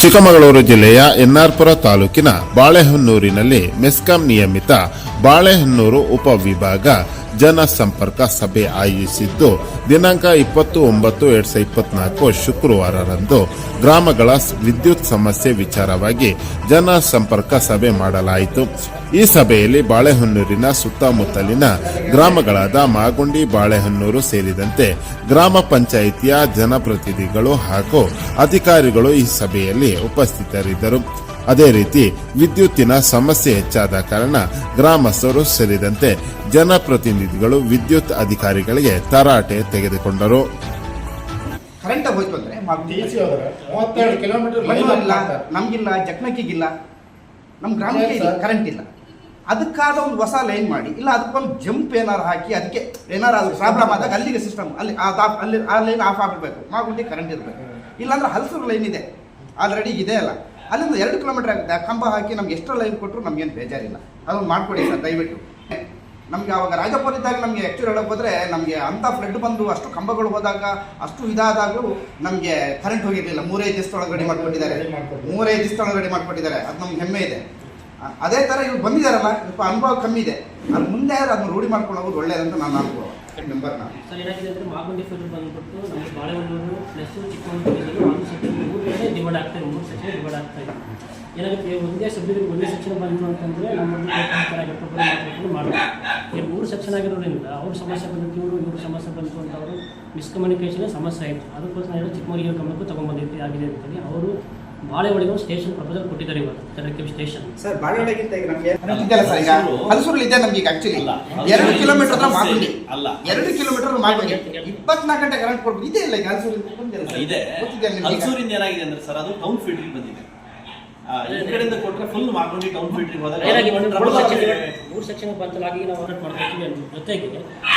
ಚಿಕ್ಕಮಗಳೂರು ಜಿಲ್ಲೆಯ ಎನ್ಆರ್ಪುರ ತಾಲೂಕಿನ ಬಾಳೆಹೊನ್ನೂರಿನಲ್ಲಿ ಮೆಸ್ಕಾಂ ನಿಯಮಿತ ಬಾಳೆಹೊನ್ನೂರು ಉಪವಿಭಾಗ ಜನ ಸಂಪರ್ಕ ಸಭೆ ಆಯೋಜಿಸಿದ್ದು, ದಿನಾಂಕ ಇಪ್ಪತ್ತು ಒಂಬತ್ತು ಎರಡ್ ಸಾವಿರದ ಇಪ್ಪತ್ನಾಲ್ಕು ಶುಕ್ರವಾರರಂದು ಗ್ರಾಮಗಳ ವಿದ್ಯುತ್ ಸಮಸ್ಯೆ ವಿಚಾರವಾಗಿ ಜನಸಂಪರ್ಕ ಸಭೆ ಮಾಡಲಾಯಿತು. ಈ ಸಭೆಯಲ್ಲಿ ಬಾಳೆಹೊನ್ನೂರಿನ ಸುತ್ತಮುತ್ತಲಿನ ಗ್ರಾಮಗಳಾದ ಮಾಗುಂಡಿ, ಬಾಳೆಹೊನ್ನೂರು ಸೇರಿದಂತೆ ಗ್ರಾಮ ಪಂಚಾಯಿತಿಯ ಜನಪ್ರತಿನಿಧಿಗಳು ಹಾಗೂ ಅಧಿಕಾರಿಗಳು ಈ ಸಭೆಯಲ್ಲಿ ಉಪಸ್ಥಿತರಿದ್ದರು. ಅದೇ ರೀತಿ ವಿದ್ಯುತ್ತಿನ ಸಮಸ್ಯೆ ಹೆಚ್ಚಾದ ಕಾರಣ ಗ್ರಾಮಸ್ಥರು ಸೇರಿದಂತೆ ಜನಪ್ರತಿನಿಧಿಗಳು ವಿದ್ಯುತ್ ಅಧಿಕಾರಿಗಳಿಗೆ ತರಾಟೆ ತೆಗೆದುಕೊಂಡರು. ಕರೆಂಟ್ ಹೋಯ್ತು ಅಂದ್ರೆ ಮೂವತ್ತೆರಡು ಕಿಲೋಮೀಟರ್ ಲೈನ್ ಇಲ್ಲ. ನಮ್ಗಿಲ್ಲ ಜಕ್ನಕ್ಕಿಗಿಲ್ಲ. ನಮ್ಮ ಗ್ರಾಮಕ್ಕೆ ಇಲ್ಲ ಕರೆಂಟ್ ಇಲ್ಲ. ಅದಕ್ಕಾದ ಒಂದು ಹೊಸ ಲೈನ್ ಮಾಡಿ ಇಲ್ಲ ಅದಕ್ಕೊಂದು ಜಂಪ್ ಏನಾರು ಹಾಕಿ ಅದಕ್ಕೆ ಏನಾರು ಅದು ಪ್ರಾಬ್ಲಮ್ ಆದಾಗ ಅಲ್ಲಿಗೆ ಸಿಸ್ಟಮ್ ಅಲ್ಲಿ ಆ ಅಲ್ಲಿ ಆ ಲೈನ್ ಆಫ್ ಆಗಿರ್ಬೇಕು ಮಾಗುಂಡಿ ಕರೆಂಟ್ ಇರಬೇಕು. ಇಲ್ಲಾಂದ್ರೆ ಹಲಸೂರು ಲೈನ್ ಇದೆ. ಆಲ್ರೆಡಿ ಇದೆ ಅಲ್ಲ. ಅಲ್ಲಿಂದ ಎರಡು ಕಿಲೋಮೀಟರ್ ಆಗುತ್ತೆ. ಆ ಕಂಬ ಹಾಕಿ ನಮ್ಗೆ ಎಷ್ಟೋ ಲೈನ್ ಕೊಟ್ಟರು ನಮಗೇನು ಬೇಜಾರಿಲ್ಲ. ಅದೊಂದು ಮಾಡಿಕೊಡಿ ಸರ್, ದಯವಿಟ್ಟು. ನಮಗೆ ಅವಾಗ ರಾಜಪುರ ಇದ್ದಾಗ ನಮಗೆ ಆ್ಯಕ್ಚುಲಿ ಹೇಳಕ್ ಹೋದ್ರೆ ನಮಗೆ ಅಂಥ ಫ್ಲಡ್ ಬಂದು ಅಷ್ಟು ಕಂಬಗಳು ಹೋದಾಗ, ಅಷ್ಟು ಇದಾದಾಗಲೂ ನಮಗೆ ಕರೆಂಟ್ ಹೋಗಿರಲಿಲ್ಲ. ಮೂರೈದು ದಿವಸದೊಳಗಡೆ ಮಾಡಿಕೊಟ್ಟಿದ್ದಾರೆ. ಮೂರೇ ಮಾಡ್ಕೊಟ್ಟಿದ್ದಾರೆ. ಮೂರೈದು ದಿವಸದೊಳಗಡೆ ಮಾಡಿಕೊಟ್ಟಿದ್ದಾರೆ. ಅದು ನಮ್ಗೆ ಹೆಮ್ಮೆ ಇದೆ. ಅದೇ ಥರ ಇವ್ರು ಬಂದಿದ್ದಾರಲ್ಲ, ಸ್ವಲ್ಪ ಅನುಭವ ಕಮ್ಮಿ ಇದೆ. ಅದು ಮುಂದೆ ಅದನ್ನು ರೂಢಿ ಮಾಡ್ಕೊಂಡು ಹೋಗೋದು ಒಳ್ಳೇದಂತ ನಾನು ಅನುಭವ ಮೆಂಬರ್ನ ಸರ್ ಏನಾಗಿದೆ ಅಂದರೆ ಮಾಗುಂಡಿ ಫೀಲ್ಡ್ ಬಂದ್ಬಿಟ್ಟು ನಮ್ಮ ಬಾಳೆಹೊನ್ನೂರು ಪ್ಲಸ್ ಚಿಕ್ಕಮಗಳೂರು ಒಂದು ಸೆಕ್ಷನ್ ಮೂರು ಕಡೆ ಡಿವೈಡ್ ಆಗ್ತಾ ಇದೆ, ಮೂರು ಸೆಕ್ಷನ್ ಡಿವೈಡ್ ಆಗ್ತಾ ಇದೆ. ಏನಾಗುತ್ತೆ, ಒಂದೇ ಸಬ್ಜೆಕ್ಟ್ ಒಂದೇ ಸೆಕ್ಷನ್ ಬಂತು ಅಂತಂದರೆ ನಮ್ಮ ಮಾತಾಡ್ಕೊಂಡು ಮಾಡೋದು ಈ ಮೂರು ಸೆಕ್ಷನ್ ಆಗಿರೋದ್ರಿಂದ ಅವ್ರ ಸಮಸ್ಯೆ ಬಂದಿತ್ತು, ಇವರು ಇವ್ರ ಸಮಸ್ಯೆ ಬಂತು ಅಂತ ಅವರು ಮಿಸ್ಕಮ್ಯುನಿಕೇಷನ್ ಸಮಸ್ಯೆ ಆಯಿತು. ಅದಕ್ಕೋಸ್ಕರ ಚಿಕ್ಕಮಗಳೂರು ಗಮನಕ್ಕೂ ತೊಗೊಂಡ್ಬಂದಿತ್ತು ಆಗಿದೆ ಅಂತೇಳಿ. ಅವರು ಬಾಳೆಹೊಳಿಗೆ ಒಂದು ಸ್ಟೇಷನ್ ಪ್ರಪೋಸಲ್ ಕೊಟ್ಟಿದ್ದಾರೆ ಇವತ್ತು ಜನಕ್ಕೆ ಸ್ಟೇಷನ್ ಸರ್ ಬಾಳೆಹೊಳೆಗಿಂತ ಈಗ ನಮಗೆ ಸರ್ ಈಗ ಹಲಸೂರಲ್ಲಿ ಇದೆ ನಮ್ಗೆ ಈಗ ಆಕ್ಚುಲಿ ಎರಡು ಕಿಲೋಮೀಟರ್ ಹತ್ರ ಮಾಗುಂಡಿ ಅಲ್ಲ. ಎರಡು ಕಿಲೋಮೀಟರ್ ಮಾಗುಂಡಿ ಇಪ್ಪತ್ನಾಲ್ಕು ಗಂಟೆ ಕರೆಂಟ್ ಕೊಡ್ಬೇಕು. ಇದೆ ಇಲ್ಲ ಈಗ ಇದೆ. ಹಲಸೂರಿಂದ ಏನಾಗಿದೆ ಅಂದ್ರೆ ಸರ್ ಅದು ಟೌನ್ ಫೀಲ್ಡ್ರಿಗೆ ಬಂದಿದೆ. ಆ, ಈ ಕಡೆಯಿಂದ ಕೊಟ್ಟರೆ ಫುಲ್ ಮಾರ್ಕೊಂಡಿ ಟೌನ್ ಫೀಲ್ಡ್ರಿಗೆ ಹೋದಾಗ ಏನಾಗಿ ಒಂದು ಮೂರು ಸೆಕ್ಷನ್ ಬಂತಲಾಗಿ ನಾವು ಹೋರಾಟ ಮಾಡ್ತಾ ಇದ್ದೀವಿ ಜೊತೆಗೆ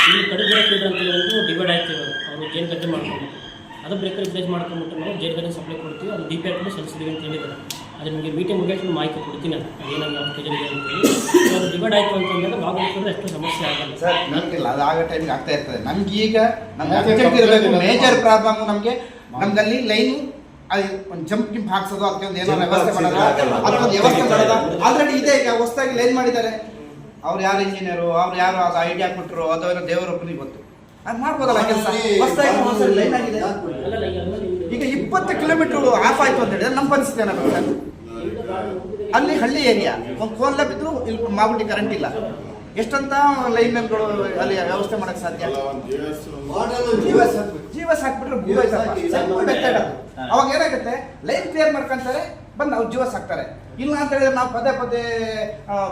ಇಲ್ಲಿ ಕಡಿಮೆ ಫೀಲ್ಡ್ ಅಂತ ಒಂದು ಡಿವೈಡ್ ಆಗ್ತೀವಿ ಅವರು ಜೇನು ಕಟ್ಟೆ ಮಾಡ್ಕೊಂಡು ಅದು ಬ್ರೇಕರ್ ಬೇಸ್ ಮಾಡ್ಕೊಂಡ್ಬಿಟ್ಟು ನಾವು ಗದ್ದೆ ಸಪ್ಲೈ ಕೊಡ್ತೀವಿ ಅದು ಡಿ ಪಿ ಆರ್ ಸಲ್ಲಿಸ್ತೀವಿ ಅಂತ ಹೇಳಿದ್ದಾರೆ. ಅದು ನಿಮಗೆ ಮೀಟಿಂಗ್ ಮುಗಿಯಕ್ಕೆ ಮಾಹಿತಿ ಕೊಡ್ತೀನಿ ಅದು ಏನಾಗಿ ಯಾವ ಅಂತೇಳಿ ಅದು ಡಿವೈಡ್ ಆಯಿತು ಅಂತಂದಾಗ ಲಾಗ್ ಅಷ್ಟು ಸಮಸ್ಯೆ ಆಗಲ್ಲ. ಸರ್ ನಮ್ಗಿಲ್ಲ ಅದು ಆಗೋ ಟೈಮಿಗೆ ಆಗ್ತಾ ಇರ್ತದೆ. ನಮ್ಗೆ ಈಗ ಮೇಜರ್. ಪ್ರಾಬ್ಲಮ್ ನಮಗೆ ನಮ್ಗಲ್ಲಿ ಲೈನ್ ಒಂದು ಜಂಪ್ ಗಿಂಪ್ ಹಾಕ್ಸೋದು ಅದಕ್ಕೆ ಒಂದು ಏನೋ ವ್ಯವಸ್ಥೆ ಮಾಡೋದು ಅದಕ್ಕೊಂದು ವ್ಯವಸ್ಥೆ ಮಾಡೋದು ಆಲ್ರೆಡಿ ಇದೆ ಈಗ ಹೊಸದಾಗಿ ಲೈನ್ ಮಾಡಿದ್ದಾರೆ. ಅವ್ರು ಯಾರು ಇಂಜಿನಿಯರು ಅವ್ರು ಯಾರು ಅದು ಐಡಿಯಾ ಕೊಟ್ಟರು ಅಥವಾ ಏನೋ ದೇವರೊಬ್ಬನಿಗೆ ಗೊತ್ತು. ಅದು ಮಾಡ್ಬೋದಲ್ಲ ಕೆಲಸ? ಹೊಸದಾಗಿ ಲೈನ್ ಆಗಿದೆ. ಈಗ ಇಪ್ಪತ್ತು ಕಿಲೋಮೀಟರ್ ಆಫ್ ಆಯ್ತು ಅಂತ ಹೇಳಿದ್ರೆ ನಮ್ಮ ಪರಿಸ್ಥಿತಿ ಏನಾಗುತ್ತೆ ಅಲ್ಲಿ ಹಳ್ಳಿ ಏರಿಯಾ ಒಂದು ಕೋಲ್ಲ ಬಿದ್ರು ಇಲ್ಲಿ ಮಾಗುಂಡಿ ಕರೆಂಟ್ ಇಲ್ಲ. ಎಷ್ಟಂತ ಲೈನ್ ಮ್ಯಾನ್ಗಳು ಅಲ್ಲಿ ವ್ಯವಸ್ಥೆ ಮಾಡಕ್ ಸಾಧ್ಯ? ಜೀವಸ್ ಹಾಕ್ಬಿಟ್ರೆ. ಅವಾಗ ಏನಾಗುತ್ತೆ? ಲೈನ್ ಕ್ಲಿಯರ್ ಮಾಡ್ಕೊಂತಾರೆ ಬಂದು ಅವ್ರು ಜೀವಸ್ ಹಾಕ್ತಾರೆ ಇಲ್ಲ ಅಂತ ಹೇಳಿದ್ರೆ ನಾವು ಪದೇ ಪದೇ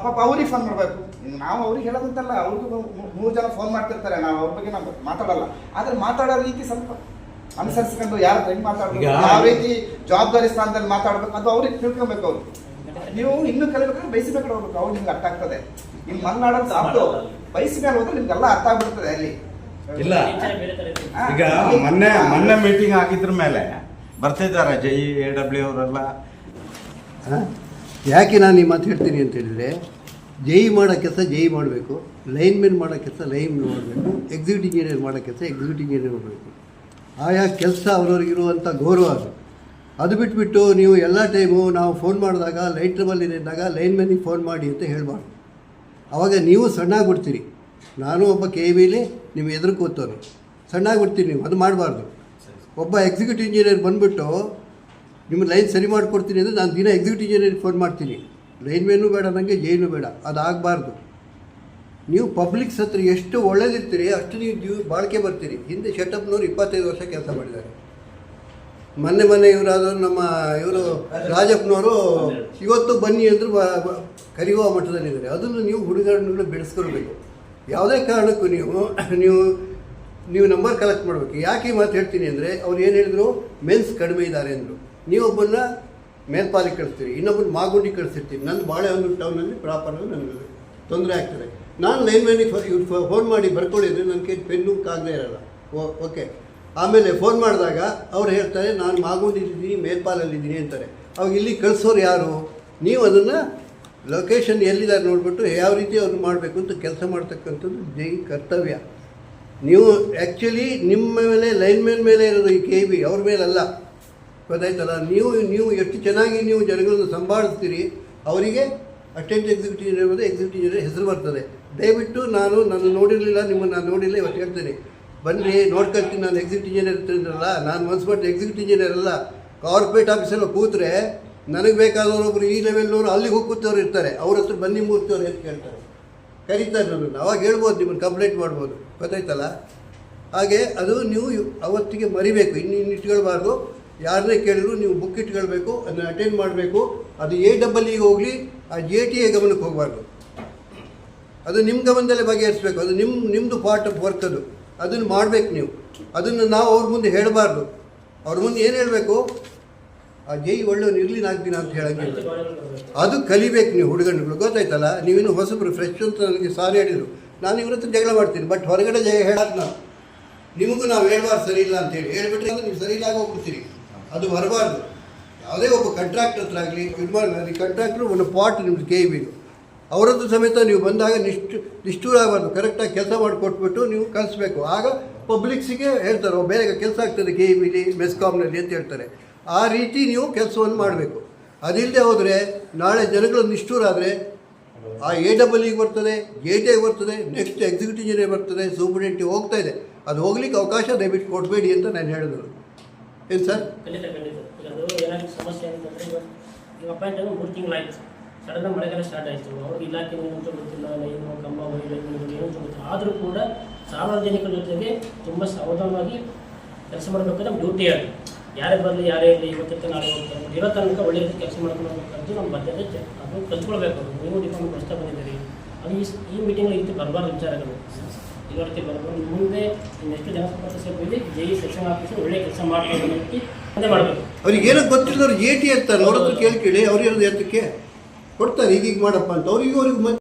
ಪಾಪ ಅವ್ರಿಗೆ ಫೋನ್ ಮಾಡಬೇಕು. ನಾವು ಅವ್ರಿಗೆ ಹೇಳೋದಂತಲ್ಲ ಅವ್ರಿಗೂ ಮೂರು ಜನ ಫೋನ್ ಮಾಡ್ತಿರ್ತಾರೆ ನಾವು ಅವ್ರ ಬಗ್ಗೆ ನಾವು ಮಾತಾಡಲ್ಲ. ಆದ್ರೆ ಮಾತಾಡೋ ರೀತಿ ಸ್ವಲ್ಪ ಅನುಸರಿಸ್ಕೊಂಡು ಯಾರ ಹೆಂಗ್ ಮಾತಾಡ್ಬೇಕು ಯಾವ ರೀತಿ ಜವಾಬ್ದಾರಿ ಸ್ಥಾನದಲ್ಲಿ ಮಾತಾಡ್ಬೇಕು ಅದು ಅವ್ರಿಗೆ ತಿಳ್ಕೊಬೇಕು ಅವ್ರು. ನೀವು ಇನ್ನೂ ಕಲಿಬೇಕಾದ್ರೆ ಬಯಸಬೇಕು ಹೋಗ್ಬೇಕು ಅವ್ರು ನಿಮ್ಗೆ ಅರ್ಥ ಆಗ್ತದೆ. ಇಲ್ಲಿ ಮಲ್ನಾಡೋದು ಅದು ಬಯಸಿ ಮೇಲೆ ಹೋದ್ರೆ ನಿಮ್ಗೆಲ್ಲ ಅರ್ಥ ಆಗ್ಬಿಡ್ತದೆ ಅಲ್ಲಿ. ಇಲ್ಲ. ಈಗ ಮೊನ್ನೆ ಮೊನ್ನೆ ಮೀಟಿಂಗ್ ಆಗಿದ್ರ ಮೇಲೆ ಬರ್ತಿದ್ದಾರೆ ಜೈ ಎ ಡಬ್ಲ್ಯೂ ಅವರೆಲ್ಲ? ಯಾಕೆ ನಾನು ಈ ಮಾತು ಹೇಳ್ತೀನಿ ಅಂತ ಹೇಳಿದರೆ, ಜೈ ಮಾಡೋ ಕೆಲಸ ಜೈ ಮಾಡಬೇಕು. ಲೈನ್ ಮೇನ್ ಮಾಡೋ ಕೆಲಸ ಲೈನ್ ಮಾಡಬೇಕು. ಎಕ್ಸಿಕ್ಯೂಟಿವ್ ಇಂಜಿನಿಯರ್ ಮಾಡೋ ಕೆಲಸ ಎಕ್ಸಿಕ್ಯೂಟಿವ್ ಇಂಜಿನಿಯರ್ ಮಾಡಬೇಕು. ಆಯಾ ಕೆಲಸ ಅವ್ರವ್ರಿಗಿರುವಂಥ ಗೌರವ ಅದು. ಅದು ಬಿಟ್ಬಿಟ್ಟು ನೀವು ಎಲ್ಲ ಟೈಮು ನಾವು ಫೋನ್ ಮಾಡಿದಾಗ ಲೈಟ್ ಟ್ರಬಲ್ ಇದ್ದಾಗ ಮ್ಯಾನಿಗೆ ಫೋನ್ ಮಾಡಿ ಅಂತ ಹೇಳಬಾರ್ದು. ಆವಾಗ ನೀವು ಸಣ್ಣಾಗ್ಬಿಡ್ತೀರಿ. ನಾನು ಒಬ್ಬ ಕೆ ವಿಲಿ ನಿಮ್ಮ ಎದುರು ಕೂತವನು ಸಣ್ಣಾಗ್ಬಿಡ್ತೀರಿ ನೀವು. ಅದು ಮಾಡಬಾರ್ದು. ಒಬ್ಬ ಎಕ್ಸಿಕ್ಯೂಟಿವ್ ಇಂಜಿನಿಯರ್ ಬಂದುಬಿಟ್ಟು ನಿಮ್ಮ ಲೈನ್ ಸರಿ ಮಾಡಿಕೊಡ್ತೀನಿ ಅಂದರೆ ನಾನು ದಿನ ಎಕ್ಸಿಕ್ಯೂಟಿವ್ ಇಂಜಿನಿಯರ್ ಫೋನ್ ಮಾಡ್ತೀನಿ. ಲೈನ್ ಮ್ಯಾನು ಬೇಡ ನನಗೆ ಜೈನು ಬೇಡ ಅದು ಆಗಬಾರ್ದು ನೀವು ಪಬ್ಲಿಕ್ಸ್ ಹತ್ರ ಎಷ್ಟು ಒಳ್ಳೇದಿರ್ತೀರಿ, ಅಷ್ಟು ನೀವು ಜೀವ, ಬಾಳಿಕೆ ಬರ್ತೀರಿ. ಹಿಂದೆ ಶೆಟ್ಟಪ್ನವ್ರು ಇಪ್ಪತ್ತೈದು ವರ್ಷ ಕೆಲಸ ಮಾಡಿದ್ದಾರೆ. ಮೊನ್ನೆ ಮೊನ್ನೆ ಇವರಾದವರು ನಮ್ಮ, ಇವರು ರಾಜಪ್ಪನವರು ಇವತ್ತು ಬನ್ನಿ ಅಂದರು ಕರೆಯುವ ಮಟ್ಟದಲ್ಲಿದ್ದಾರೆ ಅದನ್ನು ನೀವು ಹುಡುಗರನ್ನು ಬೆಳೆಸ್ಕೊಳ್ಬೇಕು. ಯಾವುದೇ ಕಾರಣಕ್ಕೂ ನೀವು ನೀವು ನೀವು ನಂಬರ್ ಕಲೆಕ್ಟ್ ಮಾಡಬೇಕು. ಯಾಕೆ ಮಾತು ಹೇಳ್ತೀನಿ ಅಂದರೆ, ಅವ್ರು ಏನು ಹೇಳಿದ್ರು? ಮೆನ್ಸ್ ಕಡಿಮೆ ಇದ್ದಾರೆ ಅಂದರು. ನೀವೊಬ್ಬನ್ನ ಮೇಲ್ಪಾಲಿಗೆ ಕಳಿಸ್ತೀರಿ ಇನ್ನೊಬ್ಬನ ಮಾಗುಂಡಿ ಕಳಿಸಿರ್ತೀರಿ. ನನ್ನ ಬಾಳೆಹೊನ್ನೂರು ಟೌನಲ್ಲಿ ಪ್ರಾಪರಾಗಿ ನನಗೆ ತೊಂದರೆ ಆಗ್ತದೆ. ನಾನು ಲೈನ್ ಮ್ಯಾನಿಗೆ ಇವ್ರು ಫೋನ್ ಮಾಡಿ ಬರ್ಕೊಳ್ಳಿದ್ರೆ ನನ್ನ ಕೈ ಪೆನ್ನು ಕಾಗದೇ ಇರಲ್ಲ. ಓಕೆ ಆಮೇಲೆ ಫೋನ್ ಮಾಡಿದಾಗ ಅವ್ರು ಹೇಳ್ತಾರೆ, ನಾನು ಮಾಗುಂಡಿದ್ದೀನಿ ಮೇಲ್ಪಾಲಲ್ಲಿದ್ದೀನಿ ಅಂತಾರೆ. ಅವಾಗ ಇಲ್ಲಿ ಕಳಿಸೋರು ಯಾರು? ನೀವು ಅದನ್ನು ಲೊಕೇಶನ್ ಎಲ್ಲಿದ್ದಾರೆ ನೋಡಿಬಿಟ್ಟು ಯಾವ ರೀತಿ ಅವ್ರು ಮಾಡಬೇಕು ಅಂತ ಕೆಲಸ ಮಾಡ್ತಕ್ಕಂಥದ್ದು ಜೈ ಕರ್ತವ್ಯ. ನೀವು ಆ್ಯಕ್ಚುಲಿ ನಿಮ್ಮ ಮೇಲೆ ಲೈನ್ ಮ್ಯಾನ್ ಮೇಲೆ ಇರೋದು ಈ ಕೆ ಬಿ ಅವ್ರ ಮೇಲಲ್ಲ. ಗೊತ್ತಾಯ್ತಲ್ಲ? ನೀವು ನೀವು ಎಷ್ಟು ಚೆನ್ನಾಗಿ ನೀವು ಜನಗಳನ್ನು ಸಂಭಾಳಿಸ್ತೀರಿ, ಅವರಿಗೆ attend executive engineer executive engineer ಹೆಸರು ಬರ್ತದೆ. ದಯವಿಟ್ಟು ನಾನು ನನ್ನ ನೋಡಿರಲಿಲ್ಲ, ನಿಮ್ಮನ್ನು ನಾನು ನೋಡಿಲ್ಲ, ಇವತ್ತು ಹೇಳ್ತೇನೆ. ಬನ್ನಿ ನೋಡ್ಕೊಳ್ತೀನಿ ನಾನು ಎಕ್ಸಿಕ್ಯೂಟಿವ್ ಇಂಜಿನಿಯರ್ ಇರ್ತೀನಲ್ಲ ನಾನು ಮನ್ಸು ಮಾಡಿ ಎಕ್ಸಿಕ್ಯೂಟಿವ್ ಇಂಜಿನಿಯರ್ ಅಲ್ಲ ಕಾರ್ಪೊರೇಟ್ ಆಫೀಸಲ್ಲಿ ಕೂತ್ರೆ ನನಗೆ ಬೇಕಾದವರು ಒಬ್ಬರು ಈ ಲೆವೆಲ್ನವರು ಅಲ್ಲಿಗೆ ಹೋಗಿ ಕೂತವ್ರು ಇರ್ತಾರೆ. ಅವ್ರ ಹತ್ರ ಬನ್ನಿ ಮೂರ್ತಿಯವ್ರು ಅಂತ ಕೇಳ್ತಾರೆ. ಕರೀತಾರೆ ನನ್ನನ್ನು. ಅವಾಗ ಹೇಳ್ಬೋದು, ನಿಮ್ಮನ್ನು ಕಂಪ್ಲೇಂಟ್ ಮಾಡ್ಬೋದು. ಗೊತ್ತಾಯ್ತಲ್ಲ? ಹಾಗೆ ಅದು ನೀವು ಅವತ್ತಿಗೆ ಮರಿಬೇಕು. ಇನ್ನು ಯಾರನ್ನೇ ಕೇಳಿದ್ರು ನೀವು ಬುಕ್ ಇಟ್ಕೊಳ್ಬೇಕು ಅದನ್ನು ಅಟೆಂಡ್ ಮಾಡಬೇಕು. ಅದು ಎ ಡಬಲ್ಲಿಗೆ ಹೋಗಲಿ, ಆ ಜೆ ಟಿ ಎ ಗಮನಕ್ಕೆ ಹೋಗಬಾರ್ದು. ಅದು ನಿಮ್ಮ ಗಮನದಲ್ಲೇ ಬಗೆಹರಿಸಬೇಕು. ಅದು ನಿಮ್ಮ ನಿಮ್ಮದು ಪಾರ್ಟ್ ಆಫ್ ವರ್ಕ್ ಅದು. ಅದನ್ನು ಮಾಡಬೇಕು ನೀವು. ಅದನ್ನು ನಾವು ಅವ್ರ ಮುಂದೆ ಹೇಳಬಾರ್ದು. ಅವ್ರ ಮುಂದೆ ಏನು ಹೇಳಬೇಕು? ಆ ಜೈ ಒಳ್ಳೆಯವ್ರು ಇರಲಿ, ನಾಲ್ಕು ದಿನ ಅಂತ ಹೇಳೋಂಗಿಲ್ಲ ಅದು ಕಲಿಬೇಕು ನೀವು ಹುಡುಗಣ್ಣಗಳು ಗೊತ್ತಾಯ್ತಲ್ಲ? ನೀವಿನ್ನು ಹೊಸಬ್ರು ಫ್ರೆಶ್ ಅಂತ ನನಗೆ ಸಾರಿ ಹೇಳಿದರು. ನಾನು ಇವ್ರ ಹತ್ರ ಜಗಳ ಮಾಡ್ತೀನಿ ಬಟ್ ಹೊರಗಡೆ ಜಯ ಹೇಳೋದು ನಾನು. ನಿಮಗೂ ನಾವು ಹೇಳ್ಬಾರ್ದು ಸರಿ ಇಲ್ಲ ಅಂತೇಳಿ ಹೇಳ್ಬಿಟ್ರೆ ನೀವು ಸರಿ ಇಲ್ಲ ಹೋಗ್ಬಿಡ್ತೀರಿ. ಅದು ಬರಬಾರ್ದು ಯಾವುದೇ ಒಬ್ಬ ಕಾಂಟ್ರಾಕ್ಟರ್ ಹತ್ರ ಆಗಲಿ ಇದು ಮಾಡಿ ಕಾಂಟ್ರಾಕ್ಟ್ರು ಒಂದು ಪಾಟ್ ನಿಮ್ಮದು ಕೆ ಬಿದು ಅವರದ್ದು ಸಮೇತ ನೀವು ಬಂದಾಗ ನಿಷ್ಠು ನಿಷ್ಠೂರ ಆಗಬಾರ್ದು ಕರೆಕ್ಟಾಗಿ ಕೆಲಸ ಮಾಡಿ ಕೊಟ್ಬಿಟ್ಟು ನೀವು ಕಲಿಸ್ಬೇಕು ಆಗ ಪಬ್ಲಿಕ್ಸಿಗೆ ಹೇಳ್ತಾರೆ ಬೇರೆ ಕೆಲಸ ಆಗ್ತದೆ ಕೆ ಬಿಲಿ ಮೆಸ್ಕಾಮ್ನಲ್ಲಿ ಅಂತ ಹೇಳ್ತಾರೆ. ಆ ರೀತಿ ನೀವು ಕೆಲಸವನ್ನು ಮಾಡಬೇಕು. ಅದಿಲ್ಲದೆ ಹೋದರೆ ನಾಳೆ ಜನಗಳು ನಿಷ್ಠೂರ ಆದರೆ ಆ ಎ ಡಬಲ್ಗೆ ಬರ್ತದೆ ಎ ಟಿಗೆ ಬರ್ತದೆ ನೆಕ್ಸ್ಟ್ ಎಕ್ಸಿಕ್ಯೂಟಿವ್ ಇಂಜಿನಿಯರ್ ಬರ್ತದೆ ಸೂಪರಿಂಟೆಂಟಿವ್ ಹೋಗ್ತಾ ಇದೆ. ಅದು ಹೋಗ್ಲಿಕ್ಕೆ ಅವಕಾಶ ದಯವಿಟ್ಟು ಕೊಡಬೇಡಿ ಅಂತ ನಾನು ಹೇಳಿದ್ರು ಏನು ಸರ್? ಖಂಡಿತ ಖಂಡಿತ. ಈಗ ಅದು ಏನಾಗಿ ಸಮಸ್ಯೆ ಅಂತಂದ್ರೆ ಇವಾಗ ಈಗ ಅಪಾಯಿಂಟ್ ಆಗಿ ಮೂರು ತಿಂಗಳಾಯ್ತು ಸಡನ್ ಮಳೆಗಾಲ ಸ್ಟಾರ್ಟ್ ಆಯಿತು. ಅವ್ರು ಇಲಾಖೆ ಏನು ಅಂತ ಗೊತ್ತಿಲ್ಲ ಏನು ಕಂಬ ಹೊಡಿಲ್ಲ ಏನು ಏನು ಗೊತ್ತಿಲ್ಲ. ಆದರೂ ಕೂಡ ಸಾರ್ವಜನಿಕರ ಜೊತೆಗೆ ತುಂಬ ಸಾವಧಾನವಾಗಿ ಕೆಲಸ ಮಾಡಬೇಕು ನಮ್ಮ ಡ್ಯೂಟಿ ಆಗಿ ಯಾರೇ ಬರಲಿ, ಯಾರೇ ಇರಲಿ ಇವತ್ತಿತ್ತು ನಾಳೆ ಹೋಗ್ತಾರೆ. ಇರೋ ತನಕ ಒಳ್ಳೆ ರೀತಿ ಕೆಲಸ ಮಾಡ್ಕೊಂಡು ನಮ್ಮ ಬದ್ಧತೆ ಅದು ಕಲ್ತ್ಕೊಳ್ಬೇಕು ನೀವು ಡಿಫಾರ್ಮ್ ಕಷ್ಟ ಬಂದಿದ್ದೀರಿ. ಅದು ಈ ಮೀಟಿಂಗ್ ಈ ಮೀಟಿಂಗ್ ಈ ರೀತಿ ಬರಬಾರ್ದು ವಿಚಾರಗಳು. ಈ ಬರ್ಬೋದು ಮುಂದೆ ಇನ್ನೆಷ್ಟು ಜನಸಂಪರ್ಕ ಸೇರಿ ಜೈ ಸೆಕ್ಷನ್ ಆಫೀಸರ್ ಒಳ್ಳೆ ಕೆಲಸ ಮಾಡ್ಬೋದು ಅದೇ ಮಾಡಬೇಕು. ಅವ್ರಿಗೆ ಏನಕ್ಕೆ ಗೊತ್ತಿಲ್ಲದವ್ರು ಎ ಟಿ ಇರ್ತಾರೆ ಅವ್ರ ಹತ್ರ ಕೇಳಿ ಕೇಳಿ ಅವ್ರು ಹೇಳೋದು ಎತ್ತಕ್ಕೆ? ಕೊಡ್ತಾರೆ ಈಗೀಗ ಮಾಡಪ್ಪ ಅಂತ. ಅವ್ರಿಗೂ ಅವ್ರಿಗೆ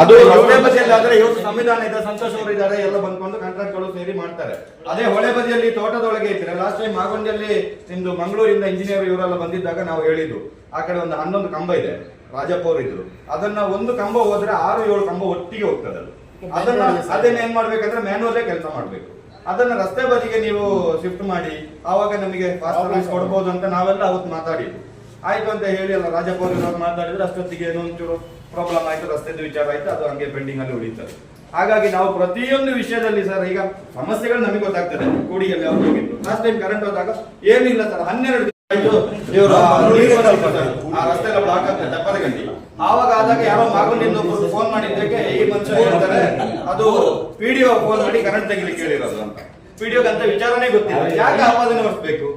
ಅದು ಹೊಳೆ ಬದಿಯಲ್ಲಿ ಆದ್ರೆ ಇವತ್ತು ಸಂವಿಧಾನ ಇದೆ ಸಂತೋಷ್ ಅವರು ಇದ್ದಾರೆ ಎಲ್ಲ ಬಂದ್ಕೊಂಡು ಕಾಂಟ್ರಾಕ್ಟ್ಗಳು ಸೇರಿ ಮಾಡ್ತಾರೆ. ಅದೇ ಹೊಳೆ ಬದಿಯಲ್ಲಿ ತೋಟದೊಳಗೆ ಇದ್ರೆ ಲಾಸ್ಟ್ ಟೈಮ್ ಮಾಗೊಂಡಿಯಲ್ಲಿ ನಿಮ್ದು ಮಂಗಳೂರಿಂದ ಇಂಜಿನಿಯರ್ ಇವರೆಲ್ಲ ಬಂದಿದ್ದಾಗ ನಾವು ಹೇಳಿದ್ದು ಆ ಕಡೆ ಒಂದು ಹನ್ನೊಂದು ಕಂಬ ಇದೆ ರಾಜಪ್ಪ ಅವರು ಇದ್ರು ಅದನ್ನ ಒಂದು ಕಂಬ ಹೋದ್ರೆ ಆರು ಏಳು ಕಂಬ ಒಟ್ಟಿಗೆ ಹೋಗ್ತದೆ ಅದು. ಅದನ್ನ ಅದನ್ನ ಏನ್ ಮಾಡ್ಬೇಕಂದ್ರೆ ಮ್ಯಾನುವಲ್ ಕೆಲಸ ಮಾಡ್ಬೇಕು. ಅದನ್ನ ರಸ್ತೆ ಬದಿಗೆ ನೀವು ಶಿಫ್ಟ್ ಮಾಡಿ ಆವಾಗ ನಮಗೆ ಫಾಸ್ಟ್ ಕೊಡ್ಬೋದು. ಅಂತ ನಾವೆಲ್ಲ ಅವತ್ತು ಮಾತಾಡಿದ್ವಿ. ಆಯ್ತು ಅಂತ ಹೇಳಿ ಅಲ್ಲ ರಾಜಪ್ಪ ಅವರು ಮಾತಾಡಿದ್ರೆ ಅಷ್ಟೊತ್ತಿಗೆ ಏನೋ ಒಂಚೂರು ಪ್ರಾಬ್ಲಮ್ ಆಯ್ತು ರಸ್ತೆದು ವಿಚಾರ ಆಯ್ತು ಅದು ಹಂಗೆ ಪೆಂಡಿಂಗ್ ಅಲ್ಲಿ ಉಳಿತದೆ. ಹಾಗಾಗಿ ನಾವು ಪ್ರತಿಯೊಂದು ವಿಷಯದಲ್ಲಿ ಸರ್ ಈಗ ಸಮಸ್ಯೆಗಳು ನಮಗೆ ಗೊತ್ತಾಗ್ತದೆ. ಕೂಡಿಯಲ್ಲಿ ಎಲ್ಲ ಹೋಗಿದ್ದು ಲಾಸ್ಟ್ ಟೈಮ್ ಕರೆಂಟ್ ಹೋದಾಗ ಏನಿಲ್ಲ ಸರ್ ಹನ್ನೆರಡು ದಿನ ಆಯ್ತು. ಇವರು ಆ ರಸ್ತೆ ಎಲ್ಲ ಬ್ಲಾಕ್ ಆಗ್ತದೆ ದಪ್ಪದಗಂಡಿ ಆವಾಗ ಆದಾಗ ಯಾರೋ ಮಗು ನಿಂದು ಫೋನ್ ಮಾಡಿದ್ದಕ್ಕೆ ಈ ಮನುಷ್ಯ ಹೇಳ್ತಾರೆ ಅದು ವಿಡಿಯೋ ಫೋನ್ ಮಾಡಿ ಕರೆಂಟ್ ತೆಗಿಲಿಕ್ಕೆ ಕೇಳಿರೋದು ಅಂತ. ವಿಡಿಯೋಗೆ ಅಂತ ವಿಚಾರನೇ ಗೊತ್ತಿಲ್ಲ. ಯಾಕೆ ಆಪಾದನೆ ಹೊರಿಸ್ಬೇಕು